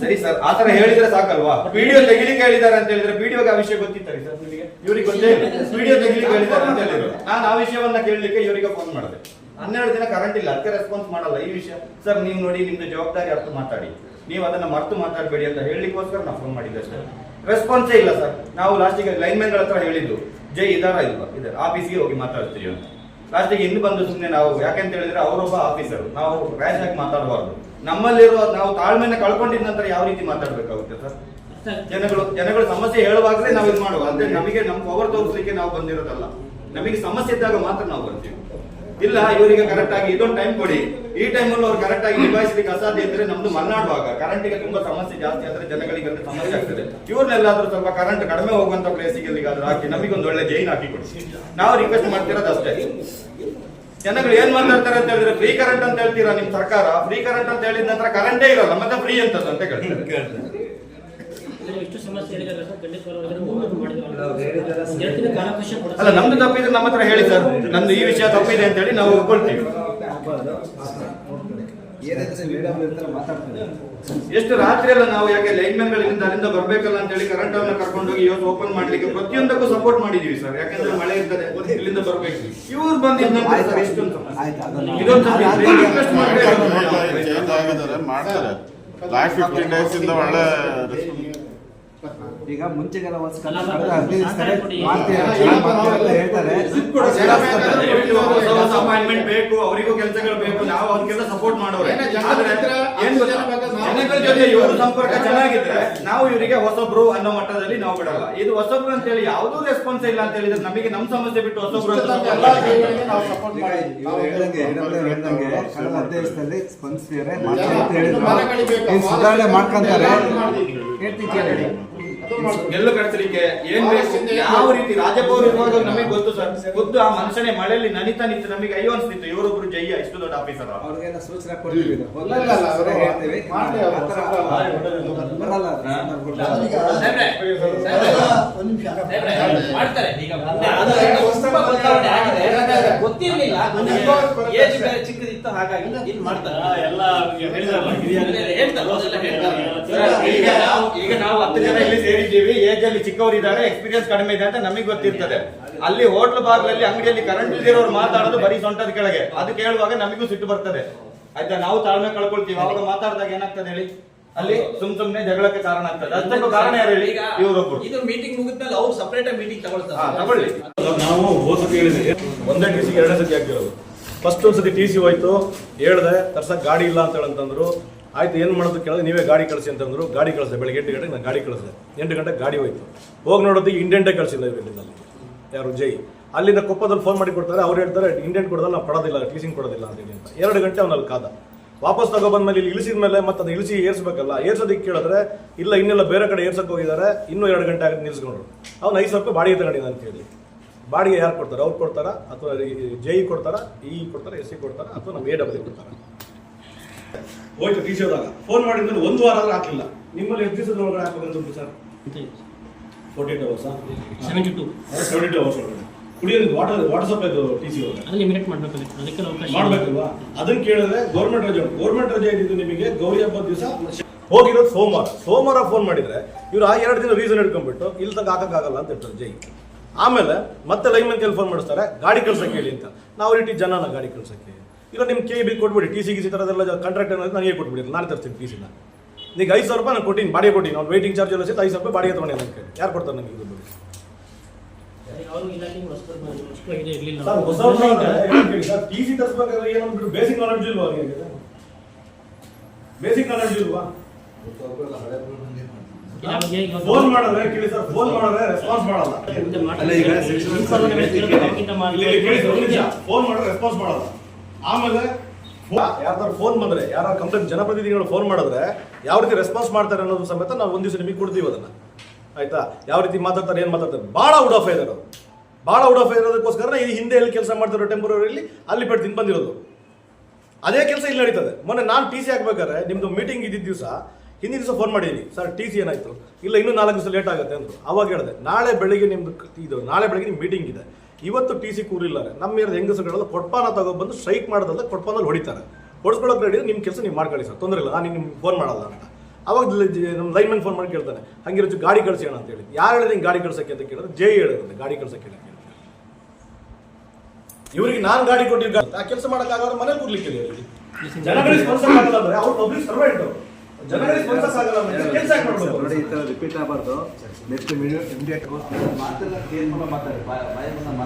ಸರಿ ಸರ್ ಆತರ ಹೇಳಿದ್ರೆ ಸಾಕಲ್ವಾ? ವಿಡಿಯೋ ತೆಗಿಲಿಕ್ಕೆ ಹೇಳಿದ್ದಾರೆ ಅಂತ ಹೇಳಿದ್ರೆ ವಿಡಿಯೋಗೆ ಆ ವಿಷಯ ಗೊತ್ತಿತ್ತಾರೆ ಸರ್ ನಿಮಗೆ? ಇವ್ರಿಗೆ ಗೊತ್ತೇ ವಿಡಿಯೋ ತೆಗಿಲಿಕ್ಕೆ ಹೇಳಿದ್ದಾರೆ ಅಂತ ಹೇಳಿದ್ರು. ನಾನು ಆ ವಿಷಯವನ್ನ ಕೇಳಲಿಕ್ಕೆ ಇವರಿಗೆ ಫೋನ್ ಮಾಡಿದೆ. ಹನ್ನೆರಡು ದಿನ ಕರೆಂಟ್ ಇಲ್ಲ ಅದಕ್ಕೆ ರೆಸ್ಪಾನ್ಸ್ ಮಾಡಲ್ಲ ಈ ವಿಷಯ. ಸರ್ ನೀವು ನೋಡಿ ನಿಮ್ದು ಜವಾಬ್ದಾರಿ ಅರ್ಥ ಮಾತಾಡಿ. ನೀವು ಅದನ್ನ ಮರ್ತು ಮಾತಾಡಬೇಡಿ ಅಂತ ಹೇಳಲಿಕ್ಕೋಸ್ಕರ ನಾವು ಫೋನ್ ಮಾಡಿದ್ದೆ ಸರ್. ರೆಸ್ಪಾನ್ಸೇ ಇಲ್ಲ ಸರ್. ನಾವು ಲಾಸ್ಟಿಗೆ ಲೈನ್ಮನ್ಗಳ ಹತ್ರ ಹೇಳಿದ್ದು, ಜೈ ಇದಾರ ಇಲ್ವಾ? ಇದಾರೆ. ಆಫೀಸ್ಗೆ ಹೋಗಿ ಮಾತಾಡ್ತೀವಿ ಅಂತ. ಲಾಸ್ಟಿಗೆ ಇಲ್ಲಿ ಬಂದು ಸುಮ್ಮನೆ ನಾವು ಯಾಕೆಂತ ಹೇಳಿದ್ರೆ ಅವರೊಬ್ಬ ಆಫೀಸರ್ ನಾವು ರ್ಯಾಶ್ ಆಗಿ ಮಾತಾಡಬಾರ್ದು. ನಮ್ಮಲ್ಲಿರೋ ನಾವು ತಾಳ್ಮೆನ ಕಳ್ಕೊಂಡಿದ ನಂತರ ಯಾವ ರೀತಿ ಮಾತಾಡ್ಬೇಕಾಗುತ್ತೆ ಸರ್? ಜನಗಳು ಜನಗಳು ಸಮಸ್ಯೆ ಹೇಳುವಾಗಲೇ ನಾವು ಇದು ಮಾಡುವ. ಅಂದ್ರೆ ನಮಗೆ ನಮ್ಮ ಪವರ್ ತೋರಿಸಲಿಕ್ಕೆ ನಾವು ಬಂದಿರೋದಲ್ಲ. ನಮಗೆ ಸಮಸ್ಯೆ ಇದ್ದಾಗ ಮಾತ್ರ ನಾವು ಬರ್ತೀವಿ ಇಲ್ಲ, ಇವರಿಗೆ ಕರೆಕ್ಟ್ ಆಗಿ ಇದೊಂದು ಟೈಮ್ ಕೊಡಿ. ಈ ಟೈಮ್ ಅಲ್ಲಿ ಅವ್ರು ಕರೆಕ್ಟ್ ಆಗಿ ನಿಭಾಯಿಸಲಿಕ್ಕೆ ಅಸಾಧ್ಯ ಇದ್ರೆ ನಮ್ದು ಮಲ್ನಾಡುವಾಗ ಕರೆಂಟಿಗೆ ತುಂಬಾ ಸಮಸ್ಯೆ ಜಾಸ್ತಿ ಆದ್ರೆ ಜನಗಳಿಗೆ ಅಂದ್ರೆ ಸಮಸ್ಯೆ ಆಗ್ತದೆ. ಇವ್ರನ್ನೆಲ್ಲಾದ್ರೂ ಸ್ವಲ್ಪ ಕರೆಂಟ್ ಕಡಿಮೆ ಹೋಗುವಂತ ಪ್ಲೇಸಿಗೆ ಎಲ್ಲಿಗಾದ್ರೂ ಹಾಕಿ, ನಮಗೊಂದು ಒಳ್ಳೆ ಜೈನ್ ಹಾಕಿ ಕೊಡಿ. ನಾವು ರಿಕ್ವೆಸ್ಟ್ ಮಾಡ್ತಿರೋದು ಅಷ್ಟೇ. ಜನಗಳು ಏನ್ ಮಾತಾಡ್ತಾರೆ ಅಂತ ಹೇಳಿದ್ರೆ ಫ್ರೀ ಕರೆಂಟ್ ಅಂತ ಹೇಳ್ತೀರಾ ನಿಮ್ ಸರ್ಕಾರ? ಫ್ರೀ ಕರೆಂಟ್ ಅಂತ ಹೇಳಿದ ನಂತರ ಕರೆಂಟೇ ಇರಲ್ಲ, ಮತ್ತೆ ಫ್ರೀ ಅಂತದ್ದು ಅಂತ ಕೇಳ್ತಾರೆ. ಸಮಸ್ಯೆ ಹೇಳಿದ್ರೆ ಸರ್ ಕಾಲಾವಕಾಶ ಅಲ್ಲ ನಮ್ದು ತಪ್ಪಿದ್ರೆ ನಮ್ಮ ಹತ್ರ ಹೇಳಿ ಸರ್. ನಂದು ಈ ವಿಷಯ ತಪ್ಪಿದೆ ಅಂತ ಹೇಳಿ ನಾವು ಒಪ್ಕೊಳ್ತೀವಿ. ಎಷ್ಟು ರಾತ್ರಿ ಎಲ್ಲ ನಾವು ಯಾಕೆ ಲೈನ್ ಮ್ಯಾನ್ ಗಳಿಂದ ಅಲ್ಲಿಂದ ಬರ್ಬೇಕಲ್ಲ ಅಂತ ಹೇಳಿ ಕರೆಂಟ್ ಅವ್ರನ್ನ ಕರ್ಕೊಂಡು ಹೋಗಿ ಇವತ್ತು ಓಪನ್ ಮಾಡ್ಲಿಕ್ಕೆ ಪ್ರತಿಯೊಂದಕ್ಕೂ ಸಪೋರ್ಟ್ ಮಾಡಿದೀವಿ ಸರ್. ಯಾಕಂದ್ರೆ ಮಳೆ ಇರ್ತದೆ ಇಲ್ಲಿಂದ ಬರ್ಬೇಕು. ಇವ್ರು ಬಂದು ಸರ್. ಇದೊಂದು request ಮಾಡ್ಬೇಕು. ಮಾಡ್ತಾರೆ ಲಾಸ್ಟ್ ಫಿಫ್ಟೀನ್ ಡೇಸ್ ಇಂದ ಒಳ್ಳೆ. ಈಗ ಮುಂಚೆಗೆಲ್ಲ ಒಂದು ಕನ್ನಡ ಕಳೆದ ಹದಿನೈದು ಕಡೆ ಮಾಡ್ತೀರಾ, ಅಂತ ಹೇಳ್ತಾರೆ ಅಪಾಯಿಂಟ್ಮೆಂಟ್ ಬೇಕು ಅವರಿಗೂ ಕೆಲಸಗಳು ಬೇಕು ನಾವು ಅವ್ರಿಗೆಲ್ಲ ಸಪೋರ್ಟ್ ಮಾಡೋರೆ ಜನಗಳ ಜೊತೆ ಇವರು ಸಂಪರ್ಕ ಚೆನ್ನಾಗಿದ್ರೆ ನಾವು ಇವರಿಗೆ ಹೊಸಬ್ರು ಅನ್ನೋ ಮಟ್ಟದಲ್ಲಿ ನಾವು ಬಿಡಲ್ಲ ಇದು ಹೊಸಬ್ರು ಅಂತ ಹೇಳಿ ಯಾವುದೂ ರೆಸ್ಪಾನ್ಸ್ ಇಲ್ಲ ಅಂತ ಹೇಳಿದ್ರೆ ನಮಗೆ ನಮ್ಮ ಸಮಸ್ಯೆ ಬಿಟ್ಟು ಹೊಸಬ್ರು ಎಲ್ಲಾ ಹೇಳ್ದಂಗೆ ಕಳೆದ ಹದಿನೈದು ದಿವಸದಲ್ಲಿ ಸ್ಪಂದಿಸಿದರೆ ಅಂತ ಹೇಳಿದ್ರು ಮನೆ ಸುಧಾರಣೆ ಮಾಡ್ಕೊಂತಾರೆ ಎಲ್ಲ. ಹೇಳ್ತೀನಿ. ಗೆಲ್ಲು ಕಳಿಸಲಿಕ್ಕೆ ಏನ್ ಬೇಕು? ಯಾವ ರೀತಿ ರಾಜಭವನ ಇರುವಾಗ ನಮಗೆ ಗೊತ್ತು ಸರ್? ಗೊತ್ತು ಆ ಮನುಷ್ಯನೇ ಮಳೆಯಲ್ಲಿ ನನಿತಾ ನಿಂತು ನಮಗೆ ಅಯ್ಯೋ ಅನ್ಸ್ತಿತ್ತು ಇವರೊಬ್ರು ಜಯ್ಯ ಇಷ್ಟು ದೊಡ್ಡ ಆಫೀಸರ್ ಅವ್ರಿಗೆಲ್ಲ ಸೂಚನೆ ಕೊಡ್ತೀವಿ. ಇಲ್ಲ, ಇಲ್ಲ, ಇಲ್ಲ, ಅವರು ಹೇಳ್ತೀವಿ ಗೊತ್ತಿರ್ಲಿಲ್ಲ. ಏಜ್ ಬೇರೆ ಚಿಕ್ಕದಿತ್ತು ಹಾಗಾಗಿ ಇಲ್ಲಿ ಮಾಡ್ತಾರೆ. ಎಲ್ಲ ಹೇಳಿದ್ರಲ್ಲ. ಹೇಳ್ತಾರೆ ಈಗ ನಾವು ಹತ್ತು ಜನ ಇಲ್ಲಿ ಸೇರಿದ್ದೀವಿ ಏಜ್ ಅಲ್ಲಿ ಚಿಕ್ಕವರಿದ್ದಾರೆ ಎಕ್ಸ್ಪೀರಿಯನ್ಸ್ ಕಡಿಮೆ ಇದೆ ಅಂತ ನಮಗೆ ಗೊತ್ತಿರ್ತದೆ. ಅಲ್ಲಿ ಹೋಟ್ಲ್ ಭಾಗದಲ್ಲಿ ಅಂಗಡಿಯಲ್ಲಿ ಕರೆಂಟ್ ಇಲ್ದಿರೋರು ಮಾತಾಡೋದು ಬರೀ ಸೊಂಟದ ಕೆಳಗೆ. ಅದು ಕೇಳುವಾಗ ನಮಗೂ ಸಿಟ್ಟು ಬರ್ತದೆ. ಆಯ್ತಾ ನಾವು ತಾಳ್ಮೆ ಕಳ್ಕೊಳ್ತೀವಿ. ಅವಾಗ ಮಾತಾಡಿದಾಗ ಏನಾಗ್ತದೆ ಹೇಳಿ? ಅಲ್ಲಿ ಸುಮ್ ಸುಮ್ನೆ ಜಗಳಕ್ಕೆ ಕಾರಣ ಆಗ್ತದೆ. ಅದಕ್ಕೂ ಕಾರಣ ಯಾರು ಹೇಳಿ? ಇವರೊಬ್ಬರು ಇದು ಮೀಟಿಂಗ್ ಮುಗಿದ್ಮೇಲೆ ಅವ್ರು ಸಪರೇಟ್ ಮೀಟಿಂಗ್ ತಗೊಳ್ತಾರೆ. ತಗೊಳ್ಳಿ. ನಾವು ಹೋಗಿ ಹೇಳಿದ್ವಿ. ಒಂದೇ ಟಿ ಸಿ ಎರಡನೇ ಸತಿ ಹಾಕಿರೋದು ಫಸ್ಟ್ ಒಂದ್ಸತಿ ಟಿ ಸಿ ಹೋಯ್ತು. ಹೇಳ್ದೆ ತರ್ಸಕ್ ಗಾಡಿ ಇಲ್ಲ ಅಂತ ಹೇಳಂತಂದ್ರು. ಆಯ್ತು, ಏನು ಮಾಡೋದು ಕೇಳಿದ್ರೆ ನೀವೇ ಗಾಡಿ ಕಳಿಸಿ ಅಂತಂದ್ರು, ಗಾಡಿ ಕಳಿಸಿದೆ. ಬೆಳಗ್ಗೆ ಎಂಟು ಗಂಟೆಗೆ ನಾನು ಗಾಡಿ ಕಳಿಸಿದೆ. ಎಂಟು ಗಂಟೆಗೆ ಗಾಡಿ ಹೋಯ್ತು. ಹೋಗಿ ನೋಡೋದಕ್ಕೆ ಇಂಡೆಂಟೇ ಕಳಿಸಿಲ್ಲ ಇಲ್ಲಿಂದ ಅಲ್ಲಿ. ಯಾರು? ಜೈ. ಅಲ್ಲಿಂದ ಕೊಪ್ಪದಲ್ಲಿ ಫೋನ್ ಮಾಡಿ ಕೊಡ್ತಾರೆ. ಅವ್ರು ಹೇಳ್ತಾರೆ ಇಂಡೆಂಟ್ ಕೊಡೋದಲ್ಲ, ನಾವು ಕೊಡೋದಿಲ್ಲ ಟೀಸಿಂಗ್ ಕೊಡೋದಿಲ್ಲ, ಅಂತ ಹೇಳಿ ಅಂತ. ಎರಡು ಗಂಟೆ ಅವನಲ್ಲಿ ಕಾದ. ವಾಪಸ್ ತಗೊಬಂದ್ಮೇಲೆ ಇಲ್ಲಿ ಇಳಿಸಿದ ಮೇಲೆ ಮತ್ತೆ ಅದು ಇಳಿಸಿ ಏರ್ಸ್ಬೇಕಲ್ಲ. ಏರ್ಸೋದಕ್ಕೆ ಕೇಳಿದ್ರೆ, ಇಲ್ಲ, ಇನ್ನೆಲ್ಲ ಬೇರೆ ಕಡೆ ಏರ್ಸಕ್ಕೆ ಹೋಗಿದ್ದಾರೆ. ಇನ್ನೂ ಎರಡು ಗಂಟೆ ಆಗಿ ನಿಲ್ಸ್ಕೊಂಡ್ರು ಅವ್ನು ಐದು ಸಾವಿರ ಬಾಡಿಗೆ ತಗೊಂಡಿದ್ದ ಅಂತ ಹೇಳಿ. ಬಾಡಿಗೆ ಯಾರು ಕೊಡ್ತಾರೆ? ಅವ್ರು ಕೊಡ್ತಾರಾ? ಅಥವಾ ಜೆ ಇ ಕೊಡ್ತಾರಾ? ಇ ಕೊಡ್ತಾರಾ? ಎಸ್ ಸಿ ಕೊಡ್ತಾರಾ? ಅಥವಾ ನಮ್ಮ ಎ ಡಬ್ಲ್ಯೂ ಕೊಡ್ತಾರಾ? ಹೋಯ್ತು ಟಿ ಸಿ ಹೋದಾಗ ಫೋನ್ ಮಾಡಿದ್ಮೇಲೆ ಒಂದು ವಾರ ಆದ್ರೂ ಹಾಕಲಿಲ್ಲ. ನಿಮ್ಮಲ್ಲಿ ಎಷ್ಟು ದಿವಸದ ಒಳಗಡೆ ಹಾಕ್ಬೇಕಂತ ಸರ್? ಫೋರ್ಟಿ ಏಟ್ ಅವರ್ಸಾ seventy two seventy two hours ಒಳಗಡೆ ಕುಡಿಯೋದು water water supply T C limit ಮಾಡಬೇಕು ಅವಕಾಶ. ಮಾಡ್ಬೇಕಲ್ವಾ? ಅದನ್ನ ಕೇಳಿದ್ರೆ ಗೌರ್ಮೆಂಟ್ ರಜೆ ಉಂಟು. ಗೌರ್ಮೆಂಟ್ ರಜೆ ಇದ್ದಿದ್ದು ನಿಮಗೆ? ಗೌರಿ ಹಬ್ಬದ ದಿವಸ ಹೋಗಿರೋದು ಸೋಮವಾರ. ಸೋಮವಾರ ಫೋನ್ ಮಾಡಿದ್ರೆ ಇವ್ರು ಆ ಎರಡು ದಿನ ರೀಸನ್ ಹಿಡ್ಕೊಂಡ್ಬಿಟ್ಟು ಇಲ್ಲಿ ತಂಗ ಹಾಕಕ್ಕಾಗಲ್ಲ ಅಂತ ಹೇಳ್ತಾರೆ. ಜೈ ಆಮೇಲೆ ಮತ್ತೆ ಲೈನ್ಮನ್ ಕೇಳಿ ಫೋನ್ ಮಾಡಿಸ್ತಾರೆ. ಗಾಡಿ ಕಳ್ಸಕ್ಕೆ ಹೇಳಿ ಅಂತ. ನಾವು ಇಟ್ಟು ಜನನ ಗಾಡಿ ಕಳ್ಸಕ್ಕೆ ಇಲ್ಲ ನಿಮ್ಮ ಕೆ ಬಿ ಕೊಟ್ಬಿಡಿ ಟಿ ಸಿ ಗಿಸಿ ಥರದೆಲ್ಲ ಕಾಂಟ್ರಾಕ್ಟ್ ಅನ್ನೋದು ನನಗೆ ಕೊಟ್ಬಿಡಿ ನಾನು ತರ್ತೀನಿ ಟಿ ಸಿನ ಈಗ ಐದು ಸಾವಿರ ರೂಪಾಯಿ ನಾನು ಕೊಟ್ಟಿನಿ ಬಾಡಿಗೆ ಕೊಟ್ಟಿನಿ ಅವ್ನು ವೇಟಿಂಗ್ ಚಾರ್ಜ್ ಎಲ್ಲ ಸೇರಿ ಐದು ಸಾವಿರ ರೂಪಾಯಿ ಬಾಡಿಗೆ ತೊಗೊಂಡು ಅಂತ ಕೇಳಿ ಯಾರು ಕೊಡ್ತಾರೆ ನನಗೆ ಇದು ಟಿ ಸಿ ತರಿಸ್ಬೇಕಾದ್ರೆ ಏನಂದ್ಬಿಟ್ಟು ಬೇಸಿಕ್ ನಾಲೆಡ್ಜ್ ಇಲ್ವಾ ಅವ್ರಿಗೆ? ಬೇಸಿಕ್ ನಾಲೆಡ್ಜ್ ಇಲ್ವಾ? ಫೋನ್ ಮಾಡಿದ್ರೆ ಕೇಳಿ ಸರ್ ಫೋನ್ ಮಾಡಿದ್ರೆ ರೆಸ್ಪಾನ್ಸ್ ಮಾಡಲ್ಲ. ಫೋನ್ ಮಾಡಿದ್ರೆ ರೆಸ್ಪಾನ್ಸ್ ಮಾಡಲ್ಲ. ಆಮೇಲೆ ಯಾರ್ದಾರು ಫೋನ್ ಬಂದ್ರೆ ಯಾರು ಕಂಪ್ಲೇಂಟ್ ಜನಪ್ರತಿನಿಧಿಗಳು ಫೋನ್ ಮಾಡಿದ್ರೆ ಯಾವ ರೀತಿ ರೆಸ್ಪಾನ್ಸ್ ಮಾಡ್ತಾರೆ ಅನ್ನೋದು ಸಮೇತ ನಾವು ಒಂದು ದಿವಸ ನಿಮಗೆ ಕೊಡ್ತೀವಿ ಅದನ್ನ. ಆಯ್ತಾ? ಯಾವ ರೀತಿ ಮಾತಾಡ್ತಾರೆ, ಏನ್ ಮಾತಾಡ್ತಾರೆ? ಬಹಳ ಔಟ್ ಆಫ್ ಐದರು ಬಹಳ ಔಟ್ ಆಫ್ ಇರೋದಕ್ಕೋಸ್ಕರ ಈ ಹಿಂದೆ ಎಲ್ಲಿ ಕೆಲಸ ಮಾಡ್ತಾರೋ ಟೆಂಪರರಿಲಿ ಅಲ್ಲಿ ಪೆಟ್ಟು ತಿಂದು ಬಂದಿರೋದು. ಅದೇ ಕೆಲಸ ಇಲ್ಲಿ ನಡೀತದೆ. ಮೊನ್ನೆ ನಾನು ಟಿ ಸಿ ಹಾಕ್ಬೇಕಾದ್ರೆ ನಿಮ್ದು ಮೀಟಿಂಗ್ ಇದ್ದಿದ್ದ ದಿವಸ ಹಿಂದಿನ ದಿವಸ ಫೋನ್ ಮಾಡಿದ್ದೀನಿ ಸರ್ ಟಿ ಸಿ ಏನಾಯ್ತು? ಇಲ್ಲ, ಇನ್ನೂ ನಾಲ್ಕು ದಿವಸ ಲೇಟ್ ಆಗುತ್ತೆ, ಅಂದರು. ಅವಾಗ ಹೇಳಿದೆ, ನಾಳೆ ಬೆಳಿಗ್ಗೆ ನಿಮ್ದು ಕ- ಇದು, ನಾಳೆ ಬೆಳಿಗ್ಗೆ ನಿಮ್ಮ ಮೀಟಿಂಗ್ ಇದೆ. ಇವತ್ತು ಟಿ ಸಿ ಕೂರಿಲ್ಲ ನಮ್ಮ ಏರ್ ಹೆಂಗಸಗಳೆಲ್ಲ ಕೊಟ್ಪಾನ ತಗೊಬಂದು ಸ್ಟ್ರೈಕ್ ಮಾಡೋದಲ್ಲ ಕೊಟ್ಪಾನಲ್ಲಿ ಹೊಡಿತಾರೆ. ಹೊಡ್ಸ್ಕೊಳಕ್ ರೆಡಿ ನಿಮ್ಮ ಕೆಲಸ ನೀವು ಮಾಡ್ಕೊಳ್ಳಿ ಸರ್, ತೊಂದರೆ ಇಲ್ಲ. ನಾನು ನಿಮ್ಗೆ ಫೋನ್ ಮಾಡಲ್ಲ ಅಂತ. ಅವಾಗ ನಮ್ಮ ಲೈನ್ಮನ್ ಫೋನ್ ಮಾಡಿ ಕೇಳ್ತಾನೆ, ಹಂಗಿರೋ ಗಾಡಿ ಕಳ್ಸಿ ಅಣ್ಣ ಅಂತ ಹೇಳಿ. ಯಾರು ಹೇಳಿದ್ರೆ ಹಿಂಗೆ ಗಾಡಿ ಕಳ್ಸಕ್ಕೆ ಅಂತ ಕೇಳಿದ್ರೆ, ಜೈ ಹೇಳಿದ್ರೆ ಗಾಡಿ ಕಳ್ಸಕ್ಕೆ ಹೇಳಿ ಇವರಿಗೆ ನಾನು ಗಾಡಿ ಕೊಟ್ಟಿದ್ದ ಆ ಕೆಲಸ ಮಾಡೋಕ್ಕಾಗ ಮನೇಲಿ ಕೂರ್ಲಿಕ್ಕೆ ಜನಗಳಿಗೆ ಸ್ಪರ್ಶ ಮಾಡಲ್ಲ ಅಂದ್ರೆ ಅವ್ರು ಪಬ್ಲಿಕ್ ಸರ್ವೆಂಟ್ ನೋಡಿ ಈ ಥರ ರಿಪೀಟ್ ಆಗಬಾರ್ದು. ನೆಕ್ಸ್ಟ್ ಇಮಿಡಿಯೇಟ್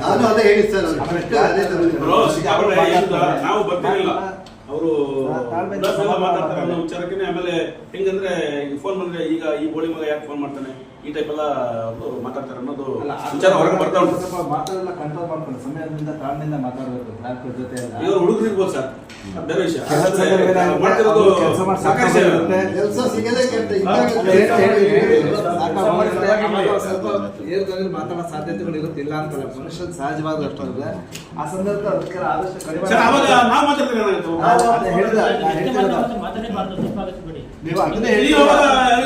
ನಾನು ಅದೇ ಹೇಳಿ ಸರ್ ನಾವು ಬರ್ತಿರಲಿಲ್ಲ. ಅವರು ಮಾತಾಡ್ತಾರೆ. ಅನ್ನೋ ವಿಚಾರಕ್ಕೆ ಆಮೇಲೆ ಹೆಂಗಂದ್ರೆ ಫೋನ್ ಬಂದ್ರೆ ಈಗ ಈ ಬೋಳಿ ಮಗ ಯಾಕೆ ಫೋನ್ ಮಾಡ್ತಾನೆ? ಈ ಟೈಪ್ ಎಲ್ಲ ಮಾತಾಡ್ತಾರೆ ಅನ್ನೋದು ವಿಚಾರ ಹೊರಗೆ ಬರ್ತಾ ಉಂಟು ಸ್ವಲ್ಪ ಮಾತಾಡಲ್ಲ ಕಂಟ್ರೋಲ್ ಮಾಡ್ಕೊಂಡು ಸಮಯದಿಂದ ತಾಳ್ಮೆಯಿಂದ ಮಾತಾಡಬೇಕು ನಾಲ್ಕು ಜೊತೆ ಎಲ್ಲ ಇವರು ಹುಡುಗರು ಇರ್ಬೋದು ಸರ್ ಬೇರೆ ವಿಷಯ ಕೆಲಸ ಸಿಗದೆ ಏರ್ದಲ್ಲಿ ಮಾತಾಡೋ ಸಾಧ್ಯತೆಗಳು ಇರುತ್ತಿಲ್ಲ ಅಂತಲ್ಲ ಮನುಷ್ಯನ ಸಹಜವಾದ ಅಷ್ಟು ಅಲ್ಲ. ಆ ಸಂದರ್ಭ ಅದಕ್ಕೆಲ್ಲ ಆದಷ್ಟು ಕಡಿಮೆ ಹೇಳಿದ ನೀವು ಅದನ್ನೇ ಇಲ್ಲಿ